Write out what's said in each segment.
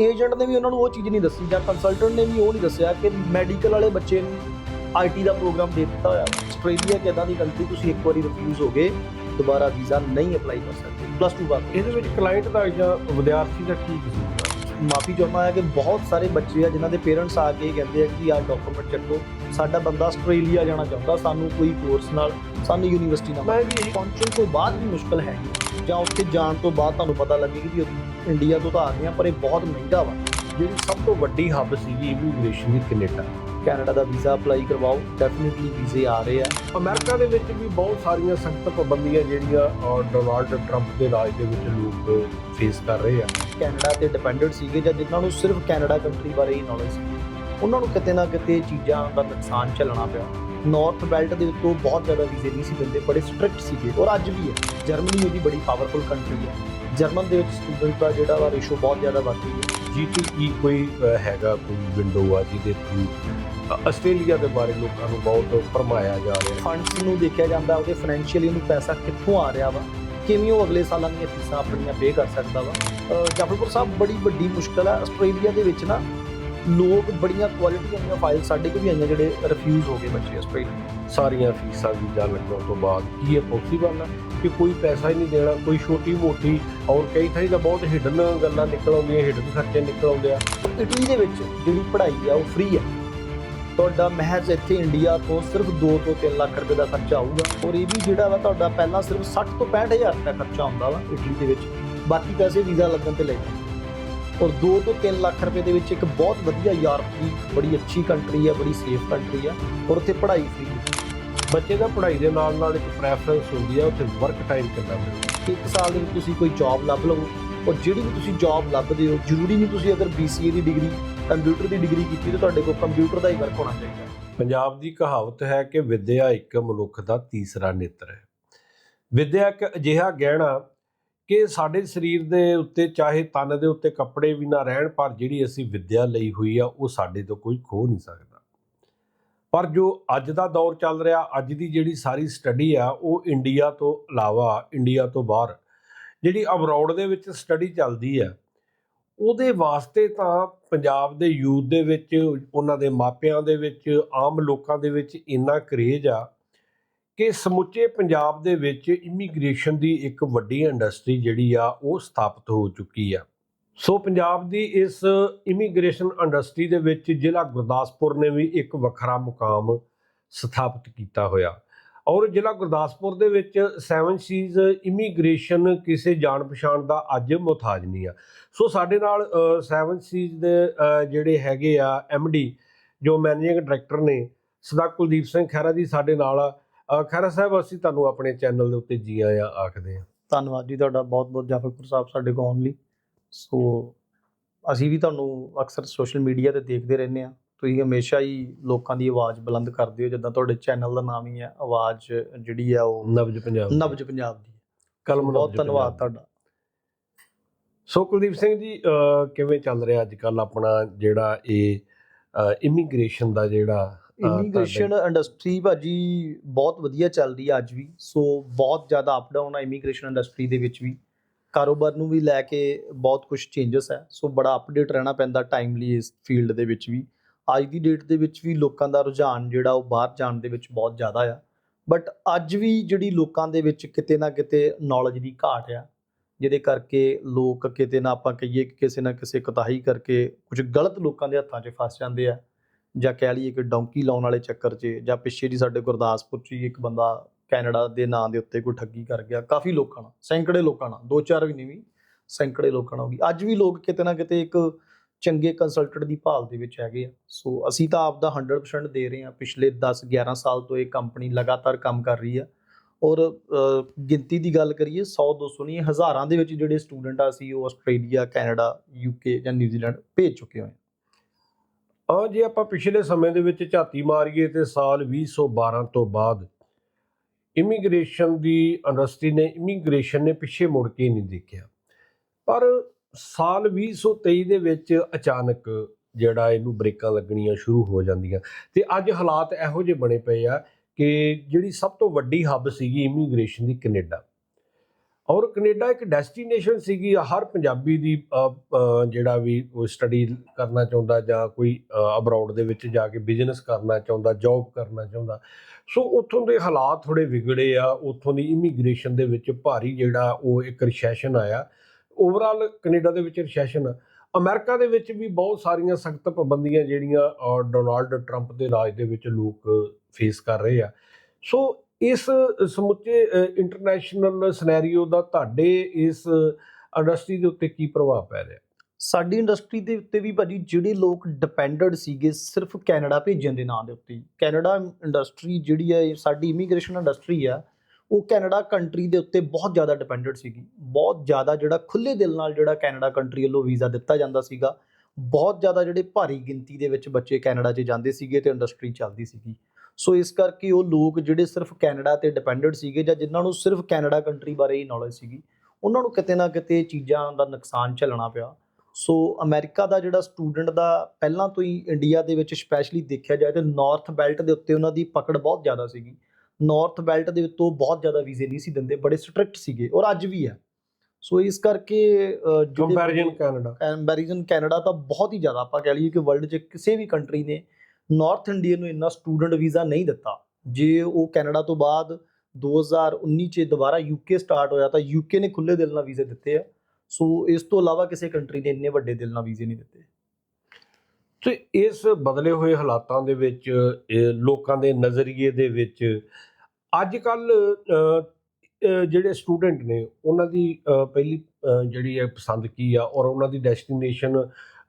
Agent ਨੇ ਵੀ ਉਹਨਾਂ ਨੂੰ ਉਹ ਚੀਜ਼ ਨਹੀਂ ਦੱਸੀ ਜਾਂ ਕੰਸਲਟੈਂਟ ਨੇ ਵੀ ਉਹ ਨਹੀਂ ਦੱਸਿਆ ਕਿ ਮੈਡੀਕਲ ਵਾਲੇ ਬੱਚੇ ਨੂੰ ਆਈਟੀ ਦਾ ਪ੍ਰੋਗਰਾਮ ਦੇ ਦਿੱਤਾ ਹੋਇਆ। ਆਸਟ੍ਰੇਲੀਆ ਕਿ ਇਦਾਂ ਦੀ ਕੰਟਰੀ ਤੁਸੀਂ ਇੱਕ ਵਾਰੀ ਰਿਫਿਊਜ਼ ਹੋ ਗਏ ਦੁਬਾਰਾ ਵੀਜ਼ਾ ਨਹੀਂ ਅਪਲਾਈ ਕਰ ਸਕਦੇ। ਪਲੱਸ 2 ਬਾਅਦ ਇਹਦੇ ਵਿੱਚ ਕਲਾਇੰਟ ਦਾ ਜਾਂ ਵਿਦਿਆਰਥੀ ਦਾ ਕੀ ਕਸੂਰ ਹੈ ਮਾਫੀ ਚਾਹੁੰਦਾ ਹਾਂ ਕਿ ਬਹੁਤ ਸਾਰੇ ਬੱਚੇ ਆ ਜਿਨ੍ਹਾਂ ਦੇ ਪੇਰੈਂਟਸ ਆ ਕੇ ਕਹਿੰਦੇ ਆ ਕਿ ਆਹ ਡਾਕੂਮੈਂਟ ਚੱਕੋ। ਸਾਡਾ ਬੰਦਾ ਆਸਟ੍ਰੇਲੀਆ ਜਾਣਾ ਚਾਹੁੰਦਾ ਸਾਨੂੰ ਕੋਈ ਕੋਰਸ ਨਾਲ ਸਾਨੂੰ ਯੂਨੀਵਰਸਿਟੀ ਨਾਲ। ਮੈਂ ਵੀ ਪਹੁੰਚਣ ਤੋਂ ਬਾਅਦ ਵੀ ਮੁਸ਼ਕਲ ਹੈ। ਜਾਂ ਉੱਥੇ ਜਾਣ ਤੋਂ ਬਾਅਦ ਤੁਹਾਨੂੰ ਪਤਾ ਲੱਗੇਗਾ ਕਿ ਇੰਡੀਆ ਤੋਂ ਤਾਂ ਆ ਗਏ ਆ ਪਰ ਇਹ ਬਹੁਤ ਮਹਿੰਗਾ ਵਾ। ਜਿਹੜੀ ਸਭ ਤੋਂ ਵੱਡੀ ਹੱਬ ਸੀਗੀ ਇਮੀਗ੍ਰੇਸ਼ਨ ਦੀ ਕੈਨੇਡਾ। ਕੈਨੇਡਾ ਦਾ ਵੀਜ਼ਾ ਅਪਲਾਈ ਕਰਵਾਓ ਡੈਫੀਨਿਟਲੀ ਵੀਜ਼ੇ ਆ ਰਹੇ ਆ। ਅਮਰੀਕਾ ਦੇ ਵਿੱਚ ਵੀ ਬਹੁਤ ਸਾਰੀਆਂ ਸਖਤ ਪਾਬੰਦੀਆਂ ਜਿਹੜੀਆਂ ਅਹ, ਡੋਨਾਲਡ ਟਰੰਪ ਦੇ ਰਾਜ ਦੇ ਵਿੱਚ ਲੋਕ ਫੇਸ ਕਰ ਰਹੇ ਆ। ਕੈਨੇਡਾ ਤੇ ਡਿਪੈਂਡੈਂਟ ਸੀਗੇ ਜਾਂ ਜਿਨ੍ਹਾਂ ਨੂੰ ਸਿਰਫ ਕੈਨੇਡਾ ਕੰਟਰੀ ਬਾਰੇ ਹੀ ਨੌਲੇਜ ਸੀ। ਉਹਨਾਂ ਨੂੰ ਕਿਤੇ ਨਾ ਕਿਤੇ ਚੀਜ਼ਾਂ ਦਾ ਨੁਕਸਾਨ ਝੱਲਣਾ ਪਿਆ। ਨਾਰਥ ਬੈਲਟ ਦੇ ਉੱਤੋਂ ਬਹੁਤ ਜ਼ਿਆਦਾ ਵੀਜ਼ੇ ਨਹੀਂ ਸੀ ਦਿੰਦੇ ਬੜੇ ਸਟ੍ਰਿਕਟ ਸੀਗੇ ਔਰ ਅੱਜ ਵੀ ਹੈ। ਜਰਮਨੀ ਉਹਦੀ ਬੜੀ ਪਾਵਰਫੁਲ ਕੰਟਰੀ ਹੈ। ਜਰਮਨ ਦੇ ਵਿੱਚ ਸਟੂਡੈਂਟ ਦਾ ਜਿਹੜਾ ਵਾ ਰੇਸ਼ੋ ਬਹੁਤ ਜ਼ਿਆਦਾ ਵੱਧ ਗਈ ਹੈ। G2E ਕੋਈ ਹੈਗਾ ਕੋਈ ਵਿੰਡੋ ਆ ਜਿਹਦੇ ਥਰੂ ਆਸਟ੍ਰੇਲੀਆ ਦੇ ਬਾਰੇ ਲੋਕਾਂ ਨੂੰ ਬਹੁਤ ਭਰਮਾਇਆ ਜਾ ਰਿਹਾ ਫੰਡਸ ਨੂੰ ਦੇਖਿਆ ਜਾਂਦਾ ਉਹਦੇ ਫਾਈਨੈਂਸ਼ੀਅਲੀ ਨੂੰ ਪੈਸਾ ਕਿੱਥੋਂ ਆ ਰਿਹਾ ਵਾ? ਕਿਵੇਂ ਉਹ ਅਗਲੇ ਸਾਲਾਂ ਦੀਆਂ ਫੀਸਾਂ ਆਪਣੀਆਂ ਪੇ ਕਰ ਸਕਦਾ ਵਾ? ਜਾਫਰਪੁਰ ਸਾਹਿਬ ਬੜੀ ਵੱਡੀ ਮੁਸ਼ਕਲ ਹੈ ਆਸਟ੍ਰੇਲੀਆ ਦੇ ਵਿੱਚ ਨਾ ਲੋਕ ਬੜੀਆਂ ਕੁਆਲਿਟੀ ਦੀਆਂ ਫਾਈਲ ਸਾਡੇ ਕੋਲ ਵੀ ਆਈਆਂ ਜਿਹੜੇ ਰਿਫਿਊਜ਼ ਹੋ ਗਏ ਬੱਚੇ ਆਸਟ੍ਰੇਲੀਆ ਸਾਰੀਆਂ ਫੀਸਾਂ ਵੀਜ਼ਾ ਲੱਗਣ ਤੋਂ ਬਾਅਦ ਕੀ ਇਹ ਪੋਸੀਬਲ ਹੈ ਕਿ ਕੋਈ ਪੈਸਾ ਹੀ ਨਹੀਂ ਦੇਣਾ, ਕੋਈ ਛੋਟੀ ਮੋਟੀ ਔਰ ਕਈ ਥਾਈ ਤਾਂ ਬਹੁਤ ਹਿਡਨ ਗੱਲਾਂ ਨਿਕਲ ਆਉਂਦੀਆਂ ਹਿਡਨ ਖਰਚੇ ਨਿਕਲ ਆਉਂਦੇ ਆ। ਇਟਲੀ ਦੇ ਵਿੱਚ ਜਿਹੜੀ ਪੜ੍ਹਾਈ ਆ, ਉਹ ਫ੍ਰੀ ਹੈ ਤੁਹਾਡਾ ਮਹਿਜ਼ ਇੱਥੇ ਇੰਡੀਆ ਤੋਂ ਸਿਰਫ 2 ਤੋਂ 3 ਲੱਖ ਰੁਪਏ ਦਾ ਖਰਚਾ ਆਊਗਾ। ਔਰ ਇਹ ਵੀ ਜਿਹੜਾ ਵਾ ਤੁਹਾਡਾ ਪਹਿਲਾਂ ਸਿਰਫ 60 ਤੋਂ 65000 ਰੁਪਏ ਖਰਚਾ ਆਉਂਦਾ ਵਾ ਇਟਲੀ ਦੇ ਵਿੱਚ। ਬਾਕੀ ਪੈਸੇ ਵੀਜ਼ਾ ਲੱਗਣ ਤੇ ਲੱਗਦੇ ਔਰ 2 ਤੋਂ 3 ਲੱਖ ਰੁਪਏ ਦੇ ਵਿੱਚ ਇੱਕ ਬਹੁਤ ਵਧੀਆ ਯੂਰਪ ਦੀ ਬੜੀ ਅੱਛੀ ਕੰਟਰੀ ਹੈ ਬੜੀ ਸੇਫ ਕੰਟਰੀ ਹੈ ਔਰ ਉੱਥੇ ਪੜ੍ਹਾਈ ਫ੍ਰੀ ਹੈ ਬੱਚੇ ਦਾ ਪੜ੍ਹਾਈ ਦੇ ਨਾਲ ਨਾਲ ਇੱਕ ਪ੍ਰੈਫਰੈਂਸ ਹੁੰਦੀ ਆ, ਉੱਥੇ ਵਰਕ ਟਾਈਮ ਕਿੰਨਾ ਮਿਲਦਾ? ਇੱਕ ਸਾਲ ਦੇ ਵਿੱਚ ਤੁਸੀਂ ਕੋਈ ਜੌਬ ਲੱਭ ਲਵੋ, ਔਰ ਜਿਹੜੀ ਵੀ ਤੁਸੀਂ ਜੌਬ ਲੱਭਦੇ ਹੋ, ਜ਼ਰੂਰੀ ਨਹੀਂ ਤੁਸੀਂ ਅਗਰ BCA ਦੀ ਡਿਗਰੀ ਕੰਪਿਊਟਰ ਦੀ ਡਿਗਰੀ ਕੀਤੀ, ਤਾਂ ਤੁਹਾਡੇ ਕੋਲ ਕੰਪਿਊਟਰ ਦਾ ਹੀ ਵਰਕ ਹੋਣਾ ਚਾਹੀਦਾ। ਪੰਜਾਬ ਦੀ ਕਹਾਵਤ ਹੈ ਕਿ ਵਿਦਿਆ ਇੱਕ ਮਨੁੱਖ ਦਾ ਤੀਸਰਾ ਨੇਤਰ ਹੈ। ਵਿਦਿਆ ਇੱਕ ਅਜਿਹਾ ਗਹਿਣਾ ਕਿ ਸਾਡੇ ਸਰੀਰ ਦੇ ਉੱਤੇ, ਚਾਹੇ ਤਨ ਦੇ ਉੱਤੇ ਕੱਪੜੇ ਵੀ ਨਾ ਰਹਿਣ, ਪਰ ਜਿਹੜੀ ਅਸੀਂ ਵਿਦਿਆ ਲਈ ਹੋਈ ਆ, ਉਹ ਸਾਡੇ ਤੋਂ ਕੋਈ ਖੋ ਨਹੀਂ ਸਕਦਾ। ਪਰ ਜੋ ਅੱਜ ਦਾ ਦੌਰ ਚੱਲ ਰਿਹਾ, ਅੱਜ ਦੀ ਜਿਹੜੀ ਸਾਰੀ ਸਟੱਡੀ ਆ, ਉਹ ਇੰਡੀਆ ਤੋਂ ਇਲਾਵਾ ਇੰਡੀਆ ਤੋਂ ਬਾਹਰ, ਜਿਹੜੀ ਅਬਰੋਡ ਦੇ ਵਿੱਚ ਸਟੱਡੀ ਚੱਲਦੀ ਆ, ਉਹਦੇ ਵਾਸਤੇ ਤਾਂ ਪੰਜਾਬ ਦੇ ਯੂਥ ਦੇ ਵਿੱਚ, ਉਹਨਾਂ ਦੇ ਮਾਪਿਆਂ ਦੇ ਵਿੱਚ, ਆਮ ਲੋਕਾਂ ਦੇ ਵਿੱਚ ਇੰਨਾ ਕਰੇਜ ਆ ਕਿ ਸਮੁੱਚੇ ਪੰਜਾਬ ਦੇ ਵਿੱਚ ਇਮੀਗ੍ਰੇਸ਼ਨ ਦੀ ਇੱਕ ਵੱਡੀ ਇੰਡਸਟਰੀ ਜਿਹੜੀ ਆ, ਉਹ ਸਥਾਪਿਤ ਹੋ ਚੁੱਕੀ ਆ। ਸੋ ਪੰਜਾਬ ਦੀ ਇਸ ਇਮੀਗ੍ਰੇਸ਼ਨ ਇੰਡਸਟਰੀ ਦੇ ਵਿੱਚ ਜ਼ਿਲ੍ਹਾ ਗੁਰਦਾਸਪੁਰ ਨੇ ਵੀ ਇੱਕ ਵੱਖਰਾ ਮੁਕਾਮ ਸਥਾਪਿਤ ਕੀਤਾ ਹੋਇਆ। ਔਰ ਜ਼ਿਲ੍ਹਾ ਗੁਰਦਾਸਪੁਰ ਦੇ ਵਿੱਚ ਸੈਵਨ ਸੀਜ਼ ਇਮੀਗ੍ਰੇਸ਼ਨ ਕਿਸੇ ਜਾਣ ਪਛਾਣ ਦਾ ਅੱਜ ਮੁਹਤਾਜ ਨਹੀਂ ਆ। ਸੋ ਸਾਡੇ ਨਾਲ ਸੈਵਨ ਸੀਜ਼ ਦੇ ਜਿਹੜੇ ਹੈਗੇ ਆ ਡੀ ਜੋ ਮੈਨੇਜਿੰਗ ਡਾਇਰੈਕਟਰ ਨੇ ਸਦਾ ਕੁਲਦੀਪ ਸਿੰਘ ਖਹਿਰਾ ਜੀ ਸਾਡੇ ਨਾਲ ਆ। ਖਹਿਰਾ ਸਾਹਿਬ, ਅਸੀਂ ਤੁਹਾਨੂੰ ਆਪਣੇ ਚੈਨਲ ਦੇ ਉੱਤੇ ਜੀ ਆਇਆਂ, ਆਖਦੇ ਹਾਂ। ਧੰਨਵਾਦ ਜੀ ਤੁਹਾਡਾ ਬਹੁਤ ਬਹੁਤ ਜਾਫਰਪੁਰ ਸਾਹਿਬ ਸਾਡੇ ਕੋਲ ਆਉਣ ਲਈ। ਸੋ ਅਸੀਂ ਵੀ ਤੁਹਾਨੂੰ ਅਕਸਰ ਸੋਸ਼ਲ ਮੀਡੀਆ ਤੇ ਦੇਖਦੇ ਰਹਿੰਦੇ ਆ ਤੁਸੀਂ ਹਮੇਸ਼ਾ ਹੀ ਲੋਕਾਂ ਦੀ ਆਵਾਜ਼ ਬੁਲੰਦ ਕਰਦੇ ਹੋ ਜਿੱਦਾਂ ਤੁਹਾਡੇ ਚੈਨਲ ਦਾ ਨਾਮ ਹੀ ਹੈ ਆਵਾਜ਼ ਜਿਹੜੀ ਆ ਉਹ ਨਬਜ ਪੰਜਾਬ ਨਬਜ ਪੰਜਾਬ ਦੀ ਕਲਮ ਬਹੁਤ ਧੰਨਵਾਦ। ਤੁਹਾਡਾ। ਸੋ ਕੁਲਦੀਪ ਸਿੰਘ ਜੀ ਕਿਵੇਂ ਚੱਲ ਰਿਹਾ ਅੱਜ ਕੱਲ ਆਪਣਾ ਜਿਹੜਾ ਇਹ ਇਮੀਗ੍ਰੇਸ਼ਨ ਦਾ ਜਿਹੜਾ ਇਮੀਗ੍ਰੇਸ਼ਨ ਇੰਡਸਟਰੀ ਭਾਜੀ ਬਹੁਤ ਵਧੀਆ ਚੱਲ ਰਹੀ ਹੈ ਅੱਜ ਵੀ। ਸੋ ਬਹੁਤ ਜ਼ਿਆਦਾ ਅਪ ਡਾਊਨ ਆ ਇਮੀਗ੍ਰੇਸ਼ਨ ਇੰਡਸਟਰੀ ਦੇ ਵਿੱਚ ਵੀ। ਕਾਰੋਬਾਰ ਨੂੰ ਵੀ ਲੈ ਕੇ ਬਹੁਤ ਕੁਝ ਚੇਂਜਸ ਹੈ। ਸੋ ਬੜਾ ਅਪਡੇਟ ਰਹਿਣਾ ਪੈਂਦਾ ਟਾਈਮਲੀ ਇਸ ਫੀਲਡ ਦੇ ਵਿੱਚ ਵੀ। ਅੱਜ ਦੀ ਡੇਟ ਦੇ ਵਿੱਚ ਵੀ ਲੋਕਾਂ ਦਾ ਰੁਝਾਨ ਜਿਹੜਾ ਉਹ ਬਾਹਰ ਜਾਣ ਦੇ ਵਿੱਚ ਬਹੁਤ ਜ਼ਿਆਦਾ ਆ। ਬਟ ਅੱਜ ਵੀ ਜਿਹੜੀ ਲੋਕਾਂ ਦੇ ਵਿੱਚ ਕਿਤੇ ਨਾ ਕਿਤੇ ਨੌਲੇਜ ਦੀ ਘਾਟ ਆ। ਜਿਹਦੇ ਕਰਕੇ ਲੋਕ ਕਿਤੇ ਨਾ ਆਪਾਂ ਕਹੀਏ ਕਿ ਕਿਸੇ ਨਾ ਕਿਸੇ ਕਤਾਹੀ ਕਰਕੇ ਕੁਝ ਗਲਤ ਲੋਕਾਂ ਦੇ ਹੱਥਾਂ 'ਚ ਫਸ ਜਾਂਦੇ ਆ। ਜਾਂ ਕਹਿ ਲਈਏ ਕਿ ਡੌਂਕੀ ਲਾਉਣ ਵਾਲੇ ਚੱਕਰ 'ਚ ਜਾਂ ਪਿੱਛੇ ਜੀ ਸਾਡੇ ਗੁਰਦਾਸਪੁਰ 'ਚ ਹੀ ਇੱਕ ਬੰਦਾ ਕੈਨੇਡਾ ਦੇ ਨਾਂ ਦੇ ਉੱਤੇ ਕੋਈ ਠੱਗੀ ਕਰ ਗਿਆ। ਕਾਫੀ ਲੋਕਾਂ ਨਾਲ, ਸੈਂਕੜੇ ਲੋਕਾਂ ਨਾਲ, ਦੋ ਚਾਰ ਵੀ ਨਹੀਂ ਵੀ, ਸੈਂਕੜੇ ਲੋਕਾਂ ਨਾਲ ਹੋ ਗਈ। ਅੱਜ ਵੀ ਲੋਕ ਕਿਤੇ ਨਾ ਕਿਤੇ ਇੱਕ ਚੰਗੇ ਕੰਸਲਟੈਂਟ ਦੀ ਭਾਲ ਦੇ ਵਿੱਚ ਹੈਗੇ ਆ। ਸੋ ਅਸੀਂ ਤਾਂ ਆਪ ਦਾ 100% ਦੇ ਰਹੇ ਹਾਂ। ਪਿਛਲੇ 10 11 ਸਾਲ ਤੋਂ ਇਹ ਕੰਪਨੀ ਲਗਾਤਾਰ ਕੰਮ ਕਰ ਰਹੀ ਆ। ਔਰ ਗਿਣਤੀ ਦੀ ਗੱਲ ਕਰੀਏ 100 200 ਨਹੀਂ, ਹਜ਼ਾਰਾਂ ਦੇ ਵਿੱਚ ਜਿਹੜੇ ਸਟੂਡੈਂਟ ਆ ਸੀ ਉਹ ਆਸਟ੍ਰੇਲੀਆ, ਕੈਨੇਡਾ ਯੂਕੇ ਜਾਂ ਨਿਊਜ਼ੀਲੈਂਡ ਭੇਜ ਚੁੱਕੇ ਹੋਏ ਆ ਜੇ ਆਪਾਂ ਪਿਛਲੇ ਸਮੇਂ ਦੇ ਵਿੱਚ ਝਾਤੀ ਮਾਰੀਏ ਤੇ ਸਾਲ 2012 ਤੋਂ ਬਾਅਦ ਇਮੀਗ੍ਰੇਸ਼ਨ ਦੀ ਇੰਡਸਟਰੀ ਨੇ ਇਮੀਗ੍ਰੇਸ਼ਨ ਨੇ ਪਿੱਛੇ ਮੁੜ ਕੇ ਨਹੀਂ ਦੇਖਿਆ। ਪਰ ਸਾਲ 2023 ਦੇ ਵਿੱਚ ਅਚਾਨਕ ਜਿਹੜਾ ਇਹਨੂੰ ਬ੍ਰੇਕਾਂ ਲੱਗਣੀਆਂ ਸ਼ੁਰੂ ਹੋ ਜਾਂਦੀਆਂ ਤੇ ਅੱਜ ਹਾਲਾਤ ਇਹੋ ਜਿਹੇ ਬਣੇ ਪਏ ਆ ਕਿ ਜਿਹੜੀ ਸਭ ਤੋਂ ਵੱਡੀ ਹੱਬ ਸੀਗੀ ਇਮੀਗ੍ਰੇਸ਼ਨ ਦੀ ਕੈਨੇਡਾ। ਔਰ ਕੈਨੇਡਾ ਇੱਕ ਡੈਸਟੀਨੇਸ਼ਨ ਸੀਗੀ, ਹਰ ਪੰਜਾਬੀ ਦੀ ਜਿਹੜਾ ਵੀ ਕੋਈ ਸਟੱਡੀ ਕਰਨਾ ਚਾਹੁੰਦਾ ਜਾਂ ਕੋਈ ਅਬਰਾਡ ਦੇ ਵਿੱਚ ਜਾ ਕੇ ਬਿਜ਼ਨਸ ਕਰਨਾ ਚਾਹੁੰਦਾ ਜੌਬ ਕਰਨਾ ਚਾਹੁੰਦਾ। ਸੋ ਉੱਥੋਂ ਦੇ ਹਾਲਾਤ ਥੋੜੇ ਵਿਗੜੇ ਆ, ਉੱਥੋਂ ਦੀ ਇਮੀਗ੍ਰੇਸ਼ਨ ਦੇ ਵਿੱਚ ਭਾਰੀ ਜਿਹੜਾ ਉਹ ਇੱਕ ਰਿਸੈਸ਼ਨ ਆਇਆ। ਓਵਰਆਲ ਕੈਨੇਡਾ ਦੇ ਵਿੱਚ ਰਿਸੈਸ਼ਨ ਆ। ਅਮਰੀਕਾ ਦੇ ਵਿੱਚ ਵੀ ਬਹੁਤ ਸਾਰੀਆਂ ਸਖਤ ਪਾਬੰਦੀਆਂ ਜਿਹੜੀਆਂ ਡੋਨਾਲਡ ਟਰੰਪ ਦੇ ਰਾਜ ਦੇ ਵਿੱਚ ਲੋਕ ਫੇਸ ਕਰ ਰਹੇ ਆ। ਸੋ ਇਸ ਸਮੁੱਚੇ ਇੰਟਰਨੈਸ਼ਨਲ ਸਿਨੈਰੀਓ ਦਾ ਤੁਹਾਡੇ ਇਸ ਇੰਡਸਟਰੀ ਦੇ ਉੱਤੇ ਕੀ ਪ੍ਰਭਾਵ ਪੈ ਰਿਹਾ? ਸਾਡੀ ਇੰਡਸਟਰੀ ਦੇ ਉੱਤੇ ਵੀ ਭਾਜੀ ਜਿਹੜੇ ਲੋਕ ਡਿਪੈਂਡਡ ਸੀਗੇ ਸਿਰਫ ਕੈਨੇਡਾ ਭੇਜਣ ਦੇ ਨਾਂ ਦੇ ਉੱਤੇ ਕੈਨੇਡਾ ਇੰਡਸਟਰੀ ਜਿਹੜੀ ਹੈ ਸਾਡੀ ਇਮੀਗ੍ਰੇਸ਼ਨ ਇੰਡਸਟਰੀ ਆ, ਉਹ ਕੈਨੇਡਾ ਕੰਟਰੀ ਦੇ ਉੱਤੇ ਬਹੁਤ ਜ਼ਿਆਦਾ ਡਿਪੈਂਡਡ ਸੀਗੀ। ਬਹੁਤ ਜ਼ਿਆਦਾ ਜਿਹੜਾ ਖੁੱਲੇ ਦਿਲ ਨਾਲ ਜਿਹੜਾ ਕੈਨੇਡਾ ਕੰਟਰੀ ਵੱਲੋਂ ਵੀਜ਼ਾ ਦਿੱਤਾ ਜਾਂਦਾ ਸੀਗਾ। ਬਹੁਤ ਜ਼ਿਆਦਾ ਜਿਹੜੇ ਭਾਰੀ ਗਿਣਤੀ ਦੇ ਵਿੱਚ ਬੱਚੇ ਕੈਨੇਡਾ 'ਚ ਜਾਂਦੇ ਸੀਗੇ ਤੇ ਇੰਡਸਟਰੀ ਚੱਲਦੀ ਸੀਗੀ। ਸੋ ਇਸ ਕਰਕੇ ਉਹ ਲੋਕ ਜਿਹੜੇ ਸਿਰਫ ਕੈਨੇਡਾ ਤੇ ਡਿਪੈਂਡਡ ਸੀਗੇ ਜਾਂ ਜਿਨ੍ਹਾਂ ਨੂੰ ਸਿਰਫ ਕੈਨੇਡਾ ਕੰਟਰੀ ਬਾਰੇ ਹੀ ਨੌਲੇਜ ਸੀਗੀ ਉਹਨਾਂ ਨੂੰ ਕਿਤੇ ਨਾ ਕਿਤੇ ਚੀਜ਼ਾਂ ਦਾ ਨੁਕਸਾਨ ਝੱਲਣਾ ਪਿਆ। ਸੋ ਅਮਰੀਕਾ ਦਾ ਜਿਹੜਾ ਸਟੂਡੈਂਟ ਦਾ ਪਹਿਲਾਂ ਤੋਂ ਹੀ ਇੰਡੀਆ ਦੇ ਵਿੱਚ ਸਪੈਸ਼ਲੀ ਦੇਖਿਆ ਜਾਏ ਤੇ ਨਾਰਥ ਬੈਲਟ ਦੇ ਉੱਤੇ ਉਹਨਾਂ ਦੀ ਪਕੜ ਬਹੁਤ ਜ਼ਿਆਦਾ ਸੀਗੀ। ਨਾਰਥ ਬੈਲਟ ਦੇ ਉੱਤੋਂ ਬਹੁਤ ਜ਼ਿਆਦਾ ਵੀਜ਼ੇ ਨਹੀਂ ਸੀ ਦਿੰਦੇ ਬੜੇ ਸਟ੍ਰਿਕਟ ਸੀਗੇ ਔਰ ਅੱਜ ਵੀ ਹੈ। ਸੋ ਇਸ ਕਰਕੇ ਜਿਹੜੇ ਕੰਪੈਰੀਜ਼ਨ ਕੈਨੇਡਾ ਕੰਪੈਰੀਜ਼ਨ ਕੈਨੇਡਾ ਤਾਂ ਬਹੁਤ ਹੀ ਜ਼ਿਆਦਾ ਆਪਾਂ ਕਹਿ ਲਈਏ ਕਿ ਵਰਲਡ 'ਚ ਕਿਸੇ ਵੀ ਕੰਟਰੀ ਨੇ ਨਾਰਥ ਇੰਡੀਅਨ ਨੂੰ ਇੰਨਾ ਸਟੂਡੈਂਟ ਵੀਜ਼ਾ ਨਹੀਂ ਦਿੱਤਾ। ਜੇ ਉਹ ਕੈਨੇਡਾ ਤੋਂ ਬਾਅਦ 2019 'ਚ ਦੁਬਾਰਾ ਯੂਕੇ ਸਟਾਰਟ ਹੋਇਆ ਤਾਂ ਯੂਕੇ ਨੇ ਖੁੱਲੇ ਦਿਲ ਨਾਲ ਵੀਜ਼ੇ ਦਿੱਤੇ ਆ। ਸੋ ਇਸ ਤੋਂ ਇਲਾਵਾ ਕਿਸੇ ਕੰਟਰੀ ਨੇ ਇੰਨੇ ਵੱਡੇ ਦਿਲ ਨਾਲ ਵੀਜ਼ੇ ਨਹੀਂ ਦਿੱਤੇ। ਤੇ ਇਸ ਬਦਲੇ ਹੋਏ ਹਾਲਾਤਾਂ ਦੇ ਵਿੱਚ ਲੋਕਾਂ ਦੇ ਨਜ਼ਰੀਏ ਦੇ ਵਿੱਚ ਅੱਜ ਕੱਲ ਜਿਹੜੇ ਸਟੂਡੈਂਟ ਨੇ, ਉਹਨਾਂ ਦੀ ਪਹਿਲੀ ਜਿਹੜੀ ਹੈ ਪਸੰਦ ਕੀ ਆ ਔਰ ਉਹਨਾਂ ਦੀ ਡੈਸਟੀਨੇਸ਼ਨ